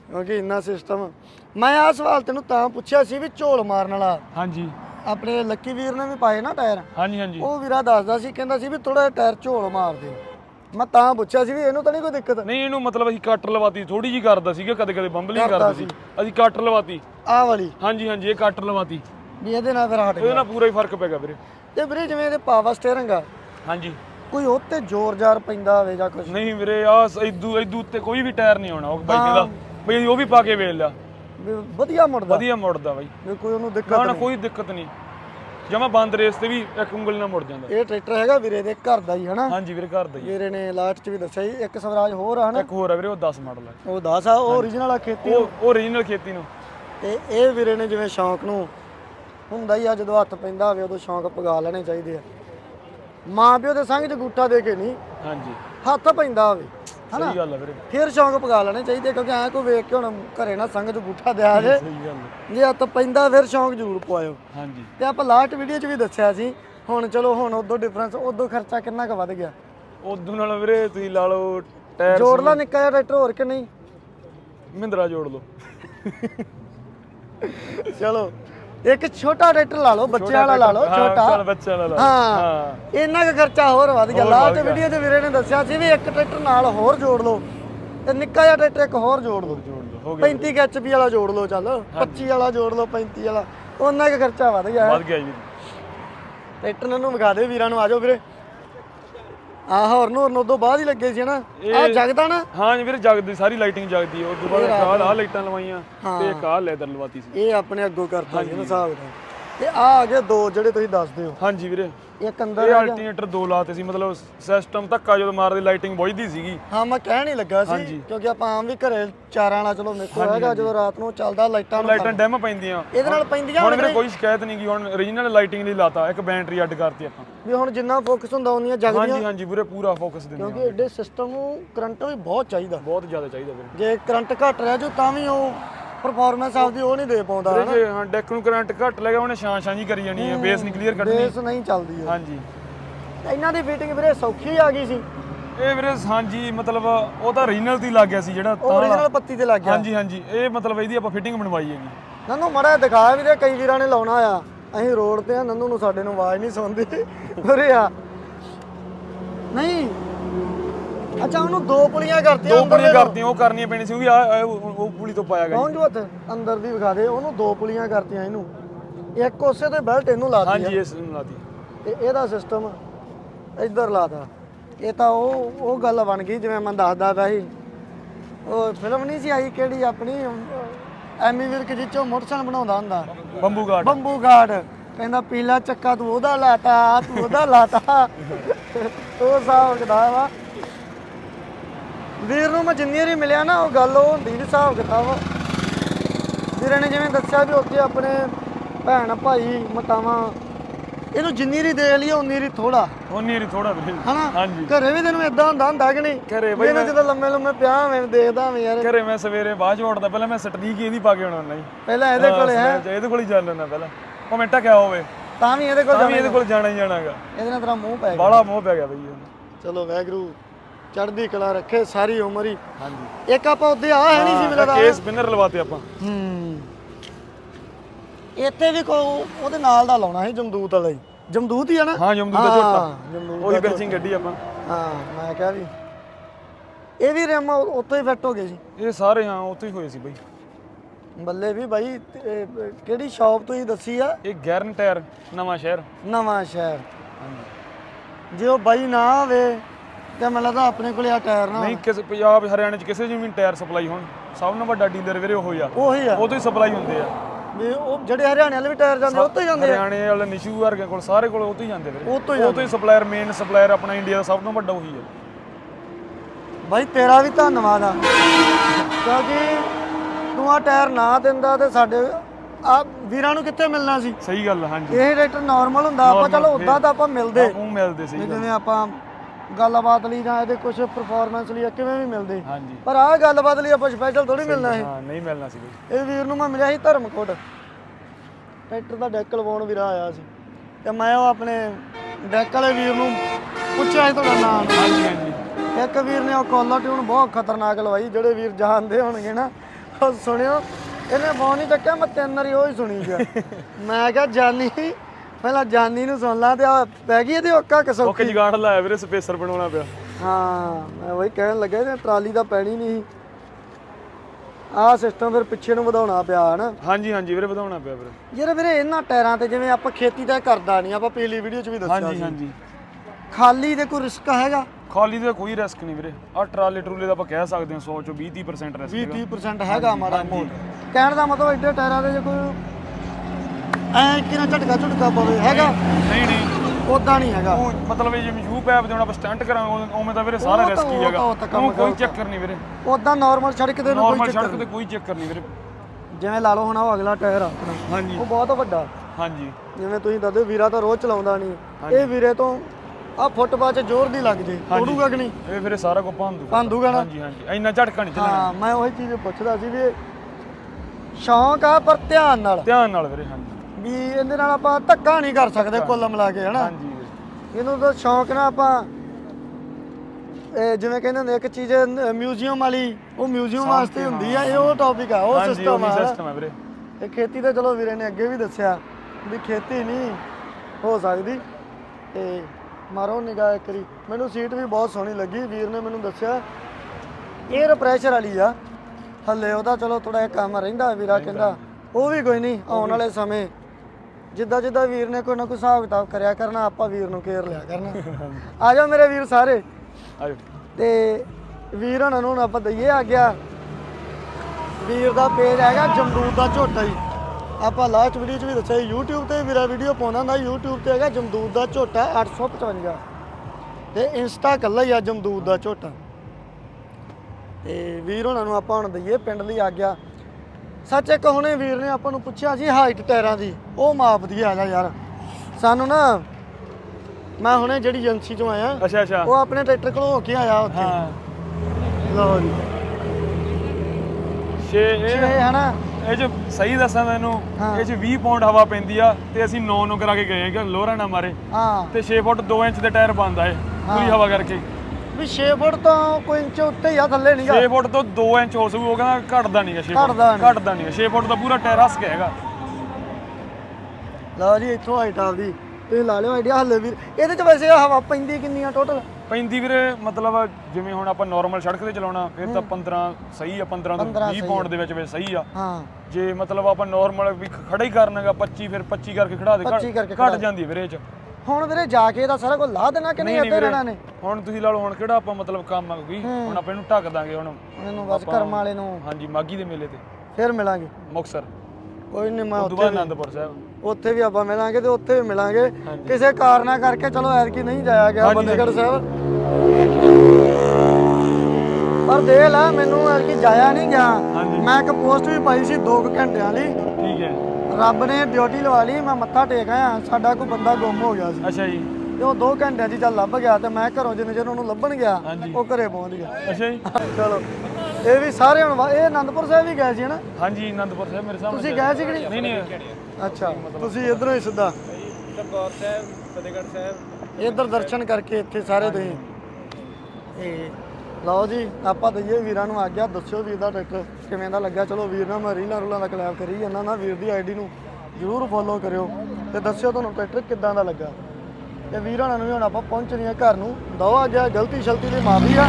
ਕਿਉਂਕਿ ਇੰਨਾ ਸਿਸਟਮ ਮੈਂ ਆ ਸਵਾਲ ਤੈਨੂੰ ਤਾਂ ਪੁੱਛਿਆ ਸੀ ਵੀ ਝੋਲ ਮਾਰਨ ਵਾਲਾ। ਹਾਂਜੀ। ਆਪਣੇ ਲੱਕੀ ਵੀਰ ਨੇ ਵੀ ਪਾਏ ਨਾ ਟਾਇਰ? ਹਾਂਜੀ ਹਾਂਜੀ। ਉਹ ਵੀਰਾ ਦੱਸਦਾ ਸੀ ਕਹਿੰਦਾ ਸੀ ਵੀ ਥੋੜਾ ਟਾਇਰ ਝੋਲ ਮਾਰ ਦੇ ਮੈਂ ਤਾਂ ਪੁੱਛਿਆ ਸੀ ਵੀ ਇਹਨੂੰ ਤਾਂ ਨਹੀਂ ਕੋਈ ਦਿੱਕਤ। ਨਹੀਂ ਇਹਨੂੰ ਮਤਲਬ ਅਸੀਂ ਕੱਟ ਲਵਾਤੀ ਥੋੜੀ ਜੀ ਕਰਦਾ ਸੀਗਾ ਕਦੇ ਕਦੇ ਬੰਬਲਿੰਗ ਕਰਦਾ ਸੀ। ਅਸੀਂ ਕੱਟ ਲਵਾਤੀ। ਆਹ ਵਾਲੀ। ਹਾਂਜੀ ਹਾਂਜੀ ਇਹ ਕੱਟ ਲਵਾਤੀ। ਵੀ ਇਹਦੇ ਨਾਲ ਫਿਰ ਹਟ ਇਹਦੇ ਗਿਆ। ਨਾਲ ਪੂਰਾ ਹੀ ਫ਼ਰਕ ਪੈ ਗਿਆ ਵੀਰੇ। ਤੇ ਵੀਰੇ ਜਿਵੇਂ ਇਹਦੇ ਪਾਵਰ ਸਟੀਅਰਿੰਗ ਆ ਹਾਂਜੀ। ਕੋਈ ਉਹ ਤੇ ਜ਼ੋਰ ਜ਼ਾਰ ਪੈਂਦਾ ਹੋਵੇ ਜਾਂ ਕੁਝ ਨਹੀਂ ਵੀਰੇ ਆ ਇਦੂ ਇਦੂ ਉੱਤੇ ਕੋਈ ਵੀ ਟਾਇਰ ਨਹੀਂ ਆਉਣਾ ਉਹ ਬਾਈਕ ਦਾ। ਬਈ ਉਹ ਵੀ ਪਾ ਕੇ ਵੇਚ ਲਿਆ। ਵਧੀਆ ਮੁੜਦਾ। ਵਧੀਆ ਮੁੜਦਾ ਬਾਈ। ਕੋਈ ਉਹਨੂੰ ਦਿੱਕਤ ਨਾ ਨਾ ਕੋਈ ਦਿੱਕਤ ਨਹੀਂ। ਜਮਾ ਬੰਦ ਰੇਸ ਤੇ ਵੀ ਇੱਕ ਉਂਗਲ ਨਾਲ ਮੁੜ ਜਾਂਦਾ। ਇਹ ਟਰੈਕਟਰ ਹੈਗਾ ਵੀਰੇ ਦੇ ਘਰ ਦਾ ਹੀ ਹਨਾ? ਹਾਂਜੀ ਵੀਰੇ ਘਰ ਦਾ ਹੀ। ਵੀਰੇ ਨੇ ਲਾਸਟ ਚ ਵੀ ਦੱਸਿਆ ਸੀ ਇੱਕ ਸਵਰਾਜ ਹੋਰ ਆ ਹਨਾ? ਇੱਕ ਹੋਰ ਆ ਵੀਰੇ ਉਹ 10 ਮਾਡਲ ਆ। ਉਹ 10 ਆ ਉਹ origignal ਆ ਖੇਤੀ ਉਹ ਉਹ ਓਰੀਜਨਲ ਖੇਤੀ ਨੂੰ। ਤੇ ਇਹ ਵੀਰੇ ਨੇ ਜਿਵੇਂ ਸ਼ੌਂਕ ਨੂੰ ਹੁੰਦਾ ਹੀ ਆ ਜਦੋਂ ਹੱਥ ਪੈਂਦਾ ਹੋਵੇ ਉਦੋਂ ਸ਼ੌਂਕ ਪਗਾ ਲੈਣੇ ਚਾਹੀਦੇ ਆ। ਮਾਂ ਪਿਓ ਦੇ ਸੰਗ ਚ ਗੂਠਾ ਦੇ ਕੇ ਨਹੀਂ। ਹਾਂਜੀ। ਹੱਥ ਪੈਂਦਾ ਹੋਵੇ। ਸਹੀ ਗੱਲ ਆ ਵੀਰੇ। ਫਿਰ ਸ਼ੌਂਕ ਪਗਾ ਲੈਣੇ ਚਾਹੀਦੇ ਕਿਉਂਕਿ ਐ ਕੋਈ ਵੇਖ ਕੇ ਹੁਣ ਘਰੇ ਨਾ ਸੰਗ ਚ ਗੂਠਾ ਦਿਆ ਜੇ। ਸਹੀ ਗੱਲ ਆ। ਜੇ ਹੱਥ ਪੈਂਦਾ ਫਿਰ ਸ਼ੌਂਕ ਜ਼ਰੂਰ ਪਵਾਇਓ। ਹਾਂਜੀ। ਤੇ ਆਪਾਂ ਲਾਸਟ ਵੀਡੀਓ 'ਚ ਵੀ ਦੱਸਿਆ ਸੀ ਹੁਣ ਚਲੋ ਹੁਣ ਉਦੋਂ ਡਿਫਰੈਂਸ ਉਦੋਂ ਖਰਚਾ ਕਿੰਨਾ ਕੁ ਵੱਧ ਗਿਆ? ਉਦੋਂ ਨਾਲ ਵੀਰੇ ਤੁਸੀਂ ਲਾ ਲਓ ਟਾਇਰ ਜੋੜ ਲਾ ਨਿੱਕਾ ਜਿਹਾ ਟਰੈਕਟਰ ਹੋਰ ਕਿ ਨਹੀਂ? ਮਹਿੰਦਰਾ ਜੋੜ ਲਓ। ਚਲੋ। ਇੱਕ ਛੋਟਾ ਟਰੈਕਟਰ ਲਾ ਲਓ ਬੱਚੇ ਵਾਲਾ ਲਾ ਲਓ ਹਾਂ, ਛੋਟਾ। ਬੱਚਿਆਂ ਵਾਲਾ ਹਾਂ। ਹਾਂ। ਇੰਨਾ ਕੁ ਖਰਚਾ ਹੋਰ ਵੱਧ ਗਿਆ। ਲਾਸਟ। ਵੀਡੀਓ 'ਚ ਵੀਰੇ ਨੇ ਦੱਸਿਆ ਸੀ ਵੀ ਇੱਕ ਟਰੈਕਟਰ ਨਾਲ ਹੋਰ ਜੋੜ ਲਓ। ਤੇ ਨਿੱਕਾ ਜਿਹਾ ਟਰੈਕਟਰ ਇੱਕ ਹੋਰ ਜੋੜ ਲਓ। ਜੋੜ ਲਓ ਹੋ ਗਿਆ। 35 ਐਚਪੀ ਵਾਲਾ ਜੋੜ ਲਓ ਚੱਲ। 25 ਵਾਲਾ ਜੋੜ ਲਓ 35 ਵਾਲਾ। ਉਹਨਾਂ ਕੁ ਖਰਚਾ ਵੱਧ ਗਿਆ। ਹੈ ਵੱਧ ਗਿਆ ਜੀ। ਟਰੈਕਟਰ ਨੂੰ ਵਿਖਾ ਦੇ ਵੀਰਾਂ ਨੂੰ ਆਜੋ ਵੀਰੇ। ਆਹ ਹੋਰ ਨੂੰ ਉਦੋਂ ਬਾਅਦ ਹੀ ਲੱਗੇ ਸੀ ਨਾ ਆ ਜਗਦਾ ਨਾ? ਹਾਂ ਜੀ ਵੀਰੇ ਜਗਦੀ ਸਾਰੀ ਲਾਈਟਿੰਗ ਜਗਦੀ ਹੈ ਤੋਂ ਬਾਅਦ ਆਹ ਲਾਈਟਾਂ ਲਵਾਈਆਂ ਤੇ ਇੱਕ ਆਹ ਲੈਦਰ ਲਵਾਤੀ ਸੀ। ਇਹ ਆਪਣੇ ਅੱਗੋਂ ਕਰਤਾ ਸੀ ਨਾ ਹਿਸਾਬ ਦਾ ਤੇ ਆ ਆ ਗਏ ਦੋ ਜਿਹੜੇ ਤੁਸੀਂ ਦੱਸਦੇ ਹੋ। ਹਾਂਜੀ ਵੀਰੇ। ਇੱਕ ਅੰਦਰ ਇਹ ਅਲਟਰਨੇਟਰ ਦੋ ਲਾਤੇ ਸੀ ਮਤਲਬ ਸਿਸਟਮ ਧੱਕਾ ਜਦੋਂ ਮਾਰਦੀ ਲਾਈਟਿੰਗ ਬੁਝਦੀ ਸੀਗੀ। ਹਾਂ ਮੈਂ ਕਹਿ ਨਹੀਂ ਲੱਗਾ ਸੀ ਕਿਉਂਕਿ ਆਪਾਂ ਆਮ ਵੀ ਘਰੇ ਚਾਰਾਂ ਵਾਲਾ ਚਲੋ ਮੇਕੋ ਹੈਗਾ ਜਦੋਂ ਰਾਤ ਨੂੰ ਚੱਲਦਾ ਲਾਈਟਾਂ ਨੂੰ ਲਾਈਟਾਂ ਡੈਮ ਪੈਂਦੀਆਂ। ਇਹਦੇ ਨਾਲ ਪੈਂਦੀਆਂ ਹੁਣ ਵੀਰੇ ਕੋਈ ਸ਼ਿਕਾਇਤ ਨਹੀਂ ਗਈ ਹੁਣ ਓਰੀਜਨਲ ਲਾਈਟਿੰਗ ਲਈ ਲਾਤਾ ਇੱਕ ਬੈਟਰੀ ਅੱਡ ਕਰਤੀ ਆਪਾਂ। ਵੀ ਹੁਣ ਜਿੰਨਾ ਫੋਕਸ ਹੁੰਦਾ ਉਹਨੀਆਂ ਜਗਦੀਆਂ ਹਾਂਜੀ ਹਾਂਜੀ ਵੀਰੇ ਪੂਰਾ ਫੋਕਸ ਦਿੰਦੇ ਕਿਉਂਕਿ ਐਡੇ ਸਿਸਟਮ ਨੂੰ ਕਰੰਟ ਵੀ ਬਹੁਤ ਚਾਹੀਦਾ। ਬਹੁਤ ਜ਼ਿਆਦਾ ਚਾਹੀਦਾ ਵੀਰੇ। ਜੇ ਕਰੰਟ ਘੱਟ ਰਿਹਾ ਜੋ ਤਾਂ ਵੀ ਉਹ ਪਰਫਾਰਮੈਂਸ ਆਪਦੀ ਉਹ ਨਹੀਂ ਦੇ ਪਾਉਂਦਾ ਵੀਰੇ ਜੇ ਹਾਂ ਡੈਕ ਨੂੰ ਕਰੰਟ ਘੱਟ ਲੱਗਾ ਉਹਨੇ ਛਾਂ ਛਾਂ ਜੀ ਕਰੀ ਜਾਣੀ ਹੈ ਬੇਸ ਨਹੀਂ ਕਲੀਅਰ ਕੱਢਣੀ ਬੇਸ ਨਹੀਂ ਚੱਲਦੀ ਹੈ ਹਾਂਜੀ। ਇਹਨਾਂ ਦੀ ਫਿਟਿੰਗ ਵੀਰੇ ਸੌਖੀ ਆ ਗਈ ਸੀ। ਇਹ ਵੀਰੇ ਹਾਂਜੀ ਮਤਲਬ ਉਹ ਤਾਂ ਓਰੀਜਨਲ ਤੇ ਹੀ ਲੱਗ ਗਿਆ ਸੀ ਜਿਹੜਾ ਉਹ origignal ਪੱਤੀ ਤੇ ਲੱਗ ਗਿਆ। ਹਾਂਜੀ ਹਾਂਜੀ ਇਹ ਮਤਲਬ ਇਹਦੀ ਆਪਾਂ ਫਿਟਿੰਗ ਬਣਵਾਈ ਹੈਗੀ। ਨੰਨੂ ਮੜਾ ਦਿਖਾਇਆ ਵੀ ਤੇ ਕਈ ਵੀਰਾਂ ਨੇ ਲਾਉਣਾ ਆ। ਅਸੀਂ ਰੋਡ ਤੇ ਆ ਨੰਨੂ ਨੂੰ ਸਾਡੇ ਨੂੰ ਆਵਾਜ਼ ਨਹੀਂ ਸੁਣਦੀ। ਉਰੇ ਆ। ਨਹੀਂ ਅੱਛਾ ਉਹਨੂੰ ਦੋ ਪੁਲੀਆਂ ਕਰਤੀਆਂ ਦੋ ਪੁਲੀਆਂ। ਕਰਤੀਆਂ ਉਹ ਕਰਨੀਆਂ ਪੈਣੀ ਸੀ ਉਹ ਵੀ ਆ ਉਹ ਪੁਲੀ ਤੋਂ ਪਾਇਆ ਗਿਆ। ਪਹੁੰਚ ਜੋ ਹੱਥ ਅੰਦਰ ਦੀ ਵਿਖਾ ਦੇ ਉਹਨੂੰ ਦੋ ਪੁਲੀਆਂ ਕਰਤੀਆਂ ਇਹਨੂੰ। ਇੱਕ ਉਸੇ ਤੇ ਬੈਲਟ ਇਹਨੂੰ ਲਾਤੀ ਹਾਂਜੀ ਇਸ ਨੂੰ ਲਾਤੀ। ਤੇ ਇਹਦਾ ਸਿਸਟਮ ਇੱਧਰ ਲਾਤਾ। ਇਹ ਤਾਂ ਉਹ ਉਹ ਗੱਲ ਬਣ ਗਈ ਜਿਵੇਂ ਮੈਂ ਦੱਸਦਾ ਪਿਆ ਸੀ। ਉਹ ਫਿਲਮ ਨਹੀਂ ਸੀ ਆਈ ਕਿਹੜੀ ਆਪਣੀ ਐਮੀ ਵਿਰਕ ਜਿੱਚੋਂ ਮੋਟਰਸਾਈਕਲ ਬਣਾਉਂਦਾ ਹੁੰਦਾ। ਬੰਬੂ ਗਾਰਡ ਬੰਬੂ ਗਾਰਡ ਕਹਿੰਦਾ ਪੀਲਾ ਚੱਕਾ ਤੂੰ ਉਹਦਾ ਲਾਤਾ ਤੂੰ ਉਹਦਾ ਲਾਤਾ। ਉਹ ਕਿਤਾਬ ਆ। ਵੀਰ ਨੂੰ ਮੈਂ ਜਿੰਨੀ ਵਾਰੀ ਮਿਲਿਆ ਨਾ ਉਹ ਗੱਲ ਉਹ ਹੁੰਦੀ ਵੀ ਹਿਸਾਬ ਕਿਤਾਬ। ਵੀਰੇ ਨੇ ਜਿਵੇਂ ਦੱਸਿਆ ਵੀ ਉੱਥੇ ਆਪਣੇ ਭੈਣ ਭਾਈ ਮਤਾਵਾਂ ਇਹਨੂੰ ਜਿੰਨੀ ਵਾਰੀ ਦੇਖ ਲਈ ਉਨੀ ਵਾਰੀ ਥੋੜਾ ਉਨੀ ਰੀ ਥੋੜਾ ਵੀਰੇ ਹਨਾ? ਹਾਂਜੀ। ਘਰੇ ਵੀ ਤੈਨੂੰ ਇਦਾਂ ਹੁੰਦਾ ਹੁੰਦਾ ਕਿ ਨਹੀਂ? ਘਰੇ ਬਈ ਇਹਨੂੰ ਜਦੋਂ ਲੰਮੇ ਲੰਮੇ ਪਿਆ ਹੋਵੇਂ ਦੇਖਦਾ ਹੋਵੇਂ ਯਾਰ। ਘਰੇ ਮੈਂ ਸਵੇਰੇ ਬਾਅਦ ਚ ਉੱਠਦਾ ਪਹਿਲਾਂ ਮੈਂ ਸਟਰੀਕ ਇਹਦੀ ਪਾ ਕੇ ਆਉਣਾ ਨਹੀਂ ਪਹਿਲਾਂ ਇਹਦੇ ਕੋਲੇ ਹੈ? ਇਹਦੇ ਕੋਲ ਹੀ ਲੈਣਾ ਪਹਿਲਾਂ। ਕਮੈਂਟਾ ਕਿਆ ਹੋਵੇ। ਤਾਂ ਵੀ ਇਹਦੇ ਕੋਲ ਵੀ ਇਹਦੇ ਕੋਲ ਜਾਣਾ ਹੀ ਜਾਣਾਗਾ। ਇਹਦੇ ਨਾਲ ਤੇਰਾ ਮੂੰਹ ਪੈ ਗਿਆ। ਬਾਲਾ ਮੋਹ ਪੈ ਗਿਆ ਬਈ ਚਲੋ ਵੈਗਰੂ ਚੜ੍ਹਦੀ ਕਲਾ ਰੱਖੇ ਸਾਰੀ ਉਮਰ ਹੀ। ਹਾਂਜੀ। ਇੱਕ ਆਪਾਂ ਉਹਦੇ ਆ ਹੈ ਨਹੀਂ ਸੀ ਮਿਲਦਾ ਕੇਸ ਸਪਿਨਰ ਲਵਾਤੇ ਆਪਾਂ। ਹੂੰ। ਇੱਥੇ ਵੀ ਕੋ ਉਹਦੇ ਨਾਲ ਦਾ ਲਾਉਣਾ ਸੀ ਜਮਦੂਤ ਵਾਲਾ ਹੀ। ਜਮਦੂਤ ਹੀ ਆ ਨਾ? ਹਾਂ ਜਮਦੂਤ ਦਾ ਝੋਟਾ। ਜਮਦੂਤ ਉਹੀ ਦਾ ਬੈਚਿੰਗ ਗੱਡੀ ਆਪਾਂ। ਹਾਂ ਮੈਂ ਕਿਹਾ ਵੀ ਇਹ ਵੀ ਰਿਮ ਉੱਥੇ ਹੀ ਫਿੱਟ ਹੋ ਗਏ ਸੀ। ਇਹ ਸਾਰੇ ਹਾਂ ਉੱਥੇ ਹੀ ਹੋਏ ਸੀ ਬਈ। ਬੱਲੇ ਵੀ ਬਾਈ ਤੇ ਕਿਹੜੀ ਸ਼ਾਪ ਤੋਂ ਹੀ ਦੱਸੀ ਆ? ਇਹ ਗੈਰਨ ਟਾਇਰ ਨਵਾਂ ਸ਼ਹਿਰ। ਨਵਾਂ ਸ਼ਹਿਰ। ਜੇ ਉਹ ਬਾਈ ਨਾ ਆਵੇ ਤੇ ਮੈਨੂੰ ਲੱਗਦਾ ਆਪਣੇ ਕੋਲੇ ਆ ਟਾਇਰ ਨਾ ਨਹੀਂ ਕਿਸੇ ਪੰਜਾਬ ਹਰਿਆਣੇ ਚ ਕਿਸੇ ਜਿਵੇਂ ਟਾਇਰ ਸਪਲਾਈ ਹੋਣ। ਸਭ ਤੋਂ ਵੱਡਾ ਡੀਲਰ ਵੀਰੇ ਉਹ ਹੀ ਆ। ਉਹੀ ਆ। ਉਹ ਤੋਂ ਹੀ ਸਪਲਾਈ ਹੁੰਦੇ ਆ। ਵੀ ਉਹ ਜਿਹੜੇ ਹਰਿਆਣੇ ਵਾਲੇ ਵੀ ਟਾਇਰ ਜਾਂਦੇ ਉਹ ਤੋਂ ਹੀ ਜਾਂਦੇ ਆ। ਹਰਿਆਣੇ ਵਾਲੇ ਨਿਸ਼ੂ ਵਰਗੇ ਕੋਲ ਸਾਰੇ ਕੋਲ ਉਹ ਤੋਂ ਹੀ ਜਾਂਦੇ ਵੀਰੇ। ਉਹ ਤੋਂ ਹੀ ਉਹ ਤੋਂ ਹੀ ਸਪਲਾਇਰ ਮੇਨ ਸਪਲਾਇਰ ਆਪਣਾ ਇੰਡੀਆ ਦਾ ਸਭ ਤੋਂ ਵੱਡਾ ਉਹੀ ਹੈ ਬਾਈ ਤੇਰਾ ਵੀ ਧੰਨਵਾਦ ਆ। ਕਿਉਂਕਿ ਤੂੰ ਆ ਟਾਇਰ ਨਾ ਦਿੰਦਾ ਤੇ ਸਾਡੇ ਆ ਵੀਰਾਂ ਨੂੰ ਕਿੱਥੇ ਮਿਲਣਾ ਸੀ? ਸਹੀ ਗੱਲ ਆ, ਹਾਂਜੀ। ਇਹ ਰੇਟਰ ਨਾਰਮਲ ਹੁੰਦਾ ਆਪਾਂ ਚਲੋ ਉਦਾਂ ਤਾਂ ਆਪਾਂ ਮਿਲਦੇ। ਉਹ ਮਿਲਦੇ ਸੀ ਜਿਵੇਂ ਆਪਾਂ ਗੱਲਬਾਤ ਲਈ ਜਾਂ ਇਹਦੇ ਕੁਝ ਪਰਫਾਰਮੈਂਸ ਲਈ ਕਿਵੇਂ ਵੀ ਮਿਲਦੇ। ਹਾਂਜੀ। ਪਰ ਆਹ ਗੱਲਬਾਤ ਲਈ ਆਪਾਂ ਸਪੈਸ਼ਲ ਥੋੜੀ ਮਿਲਣਾ ਸੀ। ਹਾਂ ਨਹੀਂ ਮਿਲਣਾ ਸੀ ਬਈ ਇਹ ਵੀਰ ਨੂੰ ਮੈਂ ਮਿਲਿਆ ਸੀ ਧਰਮਕੋਟ। ਟਰੈਕਟਰ ਦਾ ਡੈਕ ਲਵਾਉਣ ਵੀਰਾ ਆਇਆ ਸੀ। ਤੇ ਮੈਂ ਉਹ ਆਪਣੇ ਡੈਕ ਵਾਲੇ ਵੀਰ ਨੂੰ ਪੁੱਛਿਆ ਸੀ ਤੁਹਾਡਾ ਨਾਮ। ਹਾਂਜੀ ਹਾਂਜੀ। ਇੱਕ ਵੀਰ ਨੇ ਉਹ ਕੋਲਾ ਟਿਊਨ ਬਹੁਤ ਖਤਰਨਾਕ ਲਵਾਈ ਜਿਹੜੇ ਵੀਰ ਜਾਣਦੇ ਹੋਣਗੇ ਨਾ ਉਹ ਸੁਣਿਓ। ਇਹਨੇ ਫੋਨ ਨਹੀਂ ਚੱਕਿਆ ਮੈਂ ਤਿੰਨ ਵਾਰੀ ਉਹ ਹੀ ਸੁਣੀ ਗਿਆ ਮੈਂ ਕਿਹਾ ਜਾਨੀ ਪਹਿਲਾਂ ਜਾਨੀ ਨੂੰ ਸੁਣ ਲਾਂ ਤੇ ਆ ਪੈ ਗਈ ਇਹਦੀ ਓਕੇ ਕਸੌਕੀ ਜਗਾੜ ਲਾਇਆ ਵੀਰੇ ਸਪੇਸਰ ਬਣਾਉਣਾ ਪਿਆ। ਹਾਂ ਮੈਂ ਵਹੀ ਕਹਿਣ ਲੱਗਾ ਇਹਨੇ ਟਰਾਲੀ ਦਾ ਪੈਣੀ ਨਹੀਂ ਆਹ ਸਿਸਟਮ ਫਿਰ ਪਿੱਛੇ ਨੂੰ ਵਧਾਉਣਾ ਪਿਆ ਹਨਾ? ਹਾਂਜੀ ਹਾਂਜੀ ਵੀਰੇ ਵਧਾਉਣਾ ਪਿਆ ਵੀਰੇ। ਯਾਰ ਵੀਰੇ ਇਹਨਾਂ ਟਾਇਰਾਂ ਤੇ ਜਿਵੇਂ ਆਪਾਂ ਖੇਤੀ ਤਾਂ ਕਰਦਾ ਨਹੀਂ ਆਪਾਂ ਪਿਛਲੀ ਵੀਡੀਓ 'ਚ ਵੀ ਦੱਸਿਆ ਹਾਂਜੀ ਸੀ। ਹਾਂਜੀ। ਖਾਲੀ ਦੇ ਕੋਈ ਰਿਸਕ ਹੈਗਾ? ਖਾਲੀ ਦਾ ਕੋਈ ਰਿਸਕ ਨਹੀਂ ਵੀਰੇ। ਆ ਟਰਾਲੇ ਟਰੂਲੇ ਦਾ ਆਪਾਂ ਕਹਿ ਸਕਦੇ ਹਾਂ 100 ਚੋਂ 20 30% ਰਿਸਕ 20 ਹੈਗਾ। 30% ਹੈਗਾ ਮਾੜਾ ਮੋਟ। ਕਹਿਣ ਦਾ ਮਤਲਬ ਐਡੇ ਟਾਇਰਾਂ ਦੇ ਜੇ ਕੋਈ ਐ ਕਿਨਾ ਝਟਕਾ ਝਟਕਾ ਪਵੇ ਹੈਗਾ? ਨਹੀਂ ਨਹੀਂ। ਉਦਾਂ ਨਹੀਂ ਹੈਗਾ। ਉਹ ਮਤਲਬ ਇਹ ਜਿਵੇਂ ਯੂ ਪੈਪ ਦੇ ਹੁਣ ਆਪਾਂ ਸਟੰਟ ਕਰਾਂਗੇ ਉਵੇਂ ਤਾਂ ਵੀਰੇ ਸਾਰਾ ਉਹ ਤਾਂ- ਰਿਸਕ ਹੀ ਉਹ ਹੈਗਾ। ਤਾਂ- ਉਹ ਤਾਂ ਕੰਮ ਉਹਨੂੰ ਕੋਈ ਗਲਤ ਆ। ਚੱਕਰ ਨਹੀਂ ਵੀਰੇ। ਉਦਾਂ ਨਾਰਮਲ ਸੜਕ ਤੇ ਨੂੰ ਕੋਈ ਨਾਰਮਲ ਚੱਕਰ ਸੜਕ ਤੇ ਕੋਈ ਚੱਕਰ ਨਹੀਂ ਵੀਰੇ। ਜਿਵੇਂ ਲਾ ਲਓ ਹੁਣ ਉਹ ਅਗਲਾ ਟਾਇਰ ਆ ਆਪਣਾ। ਹਾਂਜੀ। ਉਹ ਬਹੁਤ ਵੱਡਾ। ਹਾਂਜੀ। ਜਿਵੇਂ ਤੁਸੀਂ ਦੱਸਦੇ ਵੀਰਾ ਤਾਂ ਰੋਜ਼ ਚਲਾਉਂਦਾ ਨਹੀਂ। ਇਹ ਵੀਰੇ ਤੋਂ ਆ ਫੁੱਟਪਾਥ 'ਚ ਜ਼ੋਰ ਦੀ ਲੱਗ ਜੇ। ਤੋੜੂਗਾ ਕਿ ਨਹੀਂ? ਇਹ ਵੀਰੇ ਸਾਰਾ ਕੋ ਭੰਦੂ ਭੰਦੂਗਾ ਨਾ? ਹਾਂਜੀ ਹਾਂਜੀ। ਇੰਨਾ ਝਟਕਾ ਨਹੀਂ ਚੱਲਣਾ। ਹਾਂ ਮੈਂ ਉਹੀ ਚੀਜ਼ ਪੁੱਛਦਾ ਸੀ ਵੀ ਇਹ ਸ਼ੌਂਕ ਆ ਪਰ ਧਿਆਨ ਨਾਲ? ਧਿਆਨ ਨਾਲ ਵੀਰੇ ਹਾਂਜੀ। ਵੀ ਇਹਦੇ ਨਾਲ ਆਪਾਂ ਧੱਕਾ ਨਹੀਂ ਕਰ ਸਕਦੇ ਕੁੱਲ ਮਿਲਾ ਕੇ ਹਨਾ? ਹਾਂਜੀ ਇਹਨੂੰ ਤਾਂ ਸ਼ੌਂਕ ਨਾਲ ਆਪਾਂ ਇਹ ਜਿਵੇਂ ਕਹਿੰਦੇ ਹੁੰਦੇ ਇੱਕ ਚੀਜ਼ ਮਿਊਜ਼ੀਅਮ ਵਾਲੀ ਉਹ ਮਿਊਜ਼ੀਅਮ ਵਾਸਤੇ ਹੁੰਦੀ ਆ ਇਹ ਉਹ ਟੌਪਿਕ ਆ ਉਹ ਸਿਸਟਮ ਆ ਸਿਸਟਮ ਹੈ ਵੀਰੇ। ਇਹ ਖੇਤੀ ਤੇ ਚਲੋ ਵੀਰੇ ਨੇ ਅੱਗੇ ਵੀ ਦੱਸਿਆ ਵੀ ਖੇਤੀ ਨਹੀਂ ਹੋ ਸਕਦੀ। ਤੇ ਮਾਰੋ ਨਿਗਾਹ ਇੱਕ ਵਾਰੀ। ਮੈਨੂੰ ਸੀਟ ਵੀ ਬਹੁਤ ਸੋਹਣੀ ਲੱਗੀ ਵੀਰ ਨੇ ਮੈਨੂੰ ਦੱਸਿਆ। 에ਅਰ ਪ੍ਰੈਸ਼ਰ ਵਾਲੀ ਆ। ਹੱਲੇ ਉਹਦਾ ਚਲੋ ਥੋੜਾ ਜਿਹਾ ਕੰਮ ਰਹਿੰਦਾ ਵੀਰਾ ਕਹਿੰਦਾ ਉਹ ਵੀ ਕੋਈ ਨਹੀਂ ਆਉਣ ਵਾਲੇ ਸਮੇਂ ਜਿੱਦਾਂ ਜਿੱਦਾਂ ਵੀਰ ਨੇ ਕੋਈ ਨਾ ਕੋਈ ਹਿਸਾਬ ਕਿਤਾਬ ਕਰਿਆ ਕਰਨਾ ਆਪਾਂ ਵੀਰ ਨੂੰ ਕੇਅਰ ਲਿਆ ਕਰਨਾ। ਆ ਜਾਓ ਮੇਰੇ ਵੀਰ ਸਾਰੇ। ਆਜੋ। ਤੇ ਵੀਰ ਹਣਾ ਨੂੰ ਹੁਣ ਆਪਾਂ ਦਈਏ ਆ ਗਿਆ ਵੀਰ ਦਾ ਪੇਜ ਹੈਗਾ ਜਮਦੂਤ ਦਾ ਝੋਟਾ ਹੀ ਆਪਾਂ ਲਾਸਟ ਵੀਡੀਓ 'ਚ ਵੀ ਦੱਸਿਆ YouTube ਤੇ ਵੀਰਾ ਵੀਡੀਓ ਪਾਉਂਦਾ ਹੁੰਦਾ YouTube ਤੇ ਹੈਗਾ ਜਮਦੂਤ ਦਾ ਝੋਟਾ 855 ਤੇ ਇੰਸਟਾ ਕੱਲਾ ਹੀ ਆ ਜਮਦੂਤ ਦਾ ਝੋਟਾ। ਤੇ ਵੀਰ ਉਹਨਾਂ ਨੂੰ ਆਪਾਂ ਹੁਣ ਦਈਏ ਪਿੰਡ ਲਈ ਆ ਗਿਆ ਸੱਚ ਇੱਕ ਹੁਣੇ ਵੀਰ ਨੇ ਆਪਾਂ ਨੂੰ ਪੁੱਛਿਆ ਸੀ ਹਾਈਟ ਟਾਇਰਾਂ ਦੀ ਉਹ ਮਾਪ ਦੀ ਆ ਜਾ ਯਾਰ। ਸਾਨੂੰ ਨਾ ਮੈਂ ਹੁਣੇ ਜਿਹੜੀ ਏਜੰਸੀ ਚੋਂ ਆਇਆ ਅੱਛਾ ਅੱਛਾ। ਉਹ ਆਪਣੇ ਟਰੈਕਟਰ ਕੋਲੋਂ ਹੋ ਕੇ ਆਇਆ ਉੱਥੇ। ਹਾਂ। ਲਓ ਜੀ। ਛੇ ਇਹ ਇਹ ਹਨਾ? ਇਹ ਚ ਸਹੀ ਦੱਸਾਂ ਮੈਨੂੰ ਹਾਂ। ਇਹ ਚ 20 ਪੌਂਡ ਹਵਾ ਪੈਂਦੀ ਆ ਤੇ ਅਸੀਂ 9 ਨੂੰ ਕਰਾ ਕੇ ਗਏ ਕਿ ਲੋਰਾ ਨਾ ਮਾਰੇ। ਹਾਂ। ਤੇ 6 ਫੁੱਟ 2 ਇੰਚ ਦੇ ਟਾਇਰ ਬੰਦ ਆਏ ਪੂਰੀ ਹਵਾ ਕਰਕੇ। ਵੀ 6 ਫੁੱਟ ਤੋਂ ਕੋਈ ਇੰਚ ਉੱਤੇ ਹੀ ਆ ਥੱਲੇ ਨਹੀਂਗਾ 6 ਫੁੱਟ ਤੋਂ 2 ਇੰਚ ਹੋ ਸਕੂ ਉਹ ਕਹਿੰਦਾ ਘਟਦਾ ਨਹੀਂਗਾ 6 ਘਟਦਾ ਫੁੱਟ। ਨੀ। ਘਟਦਾ ਨਹੀਂਗਾ 6 ਫੁੱਟ ਦਾ ਪੂਰਾ ਟਾਇਰ ਹੱਸ ਹੈਗਾ। ਲਓ ਜੀ ਇੱਥੋਂ ਹਾਈਟ ਆਪਦੀ। ਤੁਸੀਂ ਲਾ ਲਿਓ ਆਈਡੀਆ ਹੱਲੇ ਵੀ। ਇਹਦੇ ਚ ਵੈਸੇ ਹਵਾ ਪੈਂਦੀ ਕਿੰਨੀ ਆ ਟੋਟਲ ਪੈਂਦੀ ਵੀਰੇ ਮਤਲਬ ਜਿਵੇਂ ਹੁਣ ਆਪਾਂ ਨਾਰਮਲ ਸੜਕ ਤੇ ਚਲਾਉਣਾ ਫਿਰ ਤਾਂ 15 ਸਹੀ ਆ 15 ਤੋਂ 15 20 ਪੌਂਡ ਦੇ ਵਿੱਚ ਵਿੱਚ ਸਹੀ ਆ। ਹਾਂ। ਜੇ ਮਤਲਬ ਆਪਾਂ ਨਾਰਮਲ ਵੀ ਖ- ਖੜਾ ਹੀ ਕਰਨਾਗਾ 25 ਫਿਰ 25 ਕਰਕੇ ਖੜਾ ਦੇ 25 ਕਰਕੇ ਘਟ ਜਾਂਦੀ ਵੀਰੇ ਇਹ ਚ। ਹੁਣ ਵੀਰੇ ਜਾ ਕੇ ਇਹਦਾ ਸਾਰਾ ਕੁਝ ਲਾ ਦੇਣਾ ਕਿ ਨਹੀਂ ਇੱਥੇ ਵੀਰੇ। ਰਹਿਣਾ ਨੇ? ਹੁਣ ਤੁਸੀਂ ਲਾ ਲਓ ਹੁਣ ਕਿਹੜਾ ਆਪਾਂ ਮਤਲਬ ਕੰਮ ਆ ਕੋਈ? ਹੁਣ ਆਪਾਂ ਇਹਨੂੰ ਢੱਕ ਦਾਂਗੇ ਹੁਣ। ਇਹਨੂੰ ਬਸ ਕਰਮ ਵਾਲੇ ਨੂੰ। ਹਾਂਜੀ ਮਾਗੀ ਦੇ ਮੇਲੇ ਤੇ। ਫਿਰ ਮਿਲਾਂਗੇ। ਮੁਕਸਰ ਕੋਈ ਨਹੀਂ ਮੈਂ ਉਦੋਂ ਉੱਥੇ ਬਾਅਦ ਆਨੰਦਪੁਰ ਸਾਹਿਬ। ਉੱਥੇ ਵੀ ਆਪਾਂ ਮਿਲਾਂਗੇ ਤੇ ਉੱਥੇ ਵੀ ਮਿਲਾਂਗੇ। ਕਿਸੇ ਕਾਰਨਾ ਕਰਕੇ ਚਲੋ ਐਰਕੀ ਨਹੀਂ ਜਾਇਆ ਗਿਆ ਬੰਦੇਗੜ ਸਾਹਿਬ। ਪਰ ਦੇਖ ਲੈ ਮੈਨੂੰ ਐਰਕੀ ਜਾਇਆ ਨਹੀਂ ਗਿਆ। ਹਾਂਜੀ। ਮੈਂ ਇੱਕ ਪੋਸਟ ਵੀ ਪਾਈ ਸੀ 2 ਘੰਟਿਆਂ ਲਈ। ਰੱਬ ਨੇ ਡਿਊਟੀ ਲਵਾ ਲਈ ਮੈਂ ਮੱਥਾ ਟੇਕ ਆਇਆ ਸਾਡਾ ਕੋਈ ਬੰਦਾ ਗੁੰਮ ਹੋ ਗਿਆ ਸੀ। ਅੱਛਾ ਜੀ। ਤੇ ਉਹ 2 ਘੰਟਿਆਂ 'ਚ ਚੱਲ ਲੱਭ ਗਿਆ ਤੇ ਮੈਂ ਘਰੋਂ ਜਿੰਨੇ ਚਿਰ ਉਹਨੂੰ ਲੱਭਣ ਗਿਆ ਹਾਂਜੀ। ਉਹ ਘਰੇ ਪਹੁੰਚ ਗਿਆ। ਅੱਛਾ ਜੀ। ਚਲੋ ਇਹ ਵੀ ਸਾਰੇ ਹੁਣ ਵਾ- ਇਹ ਆਨੰਦਪੁਰ ਸਾਹਿਬ ਵੀ ਗਏ ਸੀ ਹਨਾ? ਹਾਂਜੀ ਆਨੰਦਪੁਰ ਸਾਹਿਬ ਮੇਰੇ ਸਾਹਮਣੇ ਤੁਸੀਂ ਗਏ ਸੀ ਕਿ ਨਹੀਂ? ਨਹੀਂ ਨਹੀਂ। ਅੱਛਾ ਤੁਸੀਂ ਇਧਰੋਂ ਹੀ ਸਿੱਧਾ। ਸਰਗੌਰ ਸਾਹਿਬ ਫਤਿਹਗੜ੍ਹ ਸਾਹਿਬ। ਇਧਰ ਦਰਸ਼ਨ ਕਰਕੇ ਇੱਥੇ ਸਾਰੇ ਤੁਸੀਂ। ਤੇ ਲਓ ਜੀ ਆਪਾਂ ਦਈਏ ਵੀਰਾਂ ਨੂੰ ਆਗਿਆ ਦੱਸਿਓ ਵੀਰ ਦਾ ਟਰੈਕਟਰ ਕਿਵੇਂ ਦਾ ਲੱਗਾ ਚਲੋ ਵੀਰ ਨਾਲ ਮੈਂ ਰੀਲਾਂ ਰੂਲਾਂ ਦਾ ਕਲੈਬ ਕਰੀ ਜਾਂਦਾ ਨਾ ਵੀਰ ਦੀ ਆਈਡੀ ਨੂੰ ਜਰੂਰ ਫੋਲੋ ਕਰਿਓ ਤੇ ਦੱਸਿਓ ਤੁਹਾਨੂੰ ਟਰੈਕਟਰ ਕਿੱਦਾਂ ਦਾ ਲੱਗਾ ਤੇ ਵੀਰਾਂ ਨਾਲ ਵੀ ਹੁਣ ਆਪਾਂ ਪਹੁੰਚਣੀ ਆ ਘਰ ਨੂੰ। ਦੋ ਆ ਗਿਆ ਗਲਤੀ ਸ਼ਲਤੀ ਦੀ ਮਾਫੀ ਆ।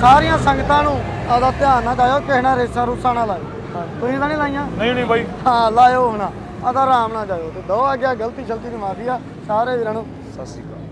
ਸਾਰੀਆਂ ਸੰਗਤਾਂ ਨੂੰ ਆਦਾ ਧਿਆਨ ਨਾਲ ਜਾਇਓ ਕਿਸੇ ਨਾਲ ਰੇਸਾਂ ਰੂਸਾਂ ਨਾ ਲਾਇਓ। ਤੁਸੀਂ ਤਾਂ ਨਹੀਂ ਲਾਈਆਂ? ਨਹੀਂ ਨਹੀਂ ਬਾਈ। ਹਾਂ ਲਾਇਓ ਹੁਣ। ਆਦਾ ਆਰਾਮ ਨਾਲ ਜਾਇਓ ਤੇ ਦੋ ਆ ਗਿਆ ਗਲਤੀ ਸ਼ਲਤੀ ਦੀ ਮਾਫੀ ਆ। ਸਾਰੇ ਵੀਰਾਂ ਨੂੰ ਸਤਿ ਸ਼੍ਰੀ ਅਕਾਲ।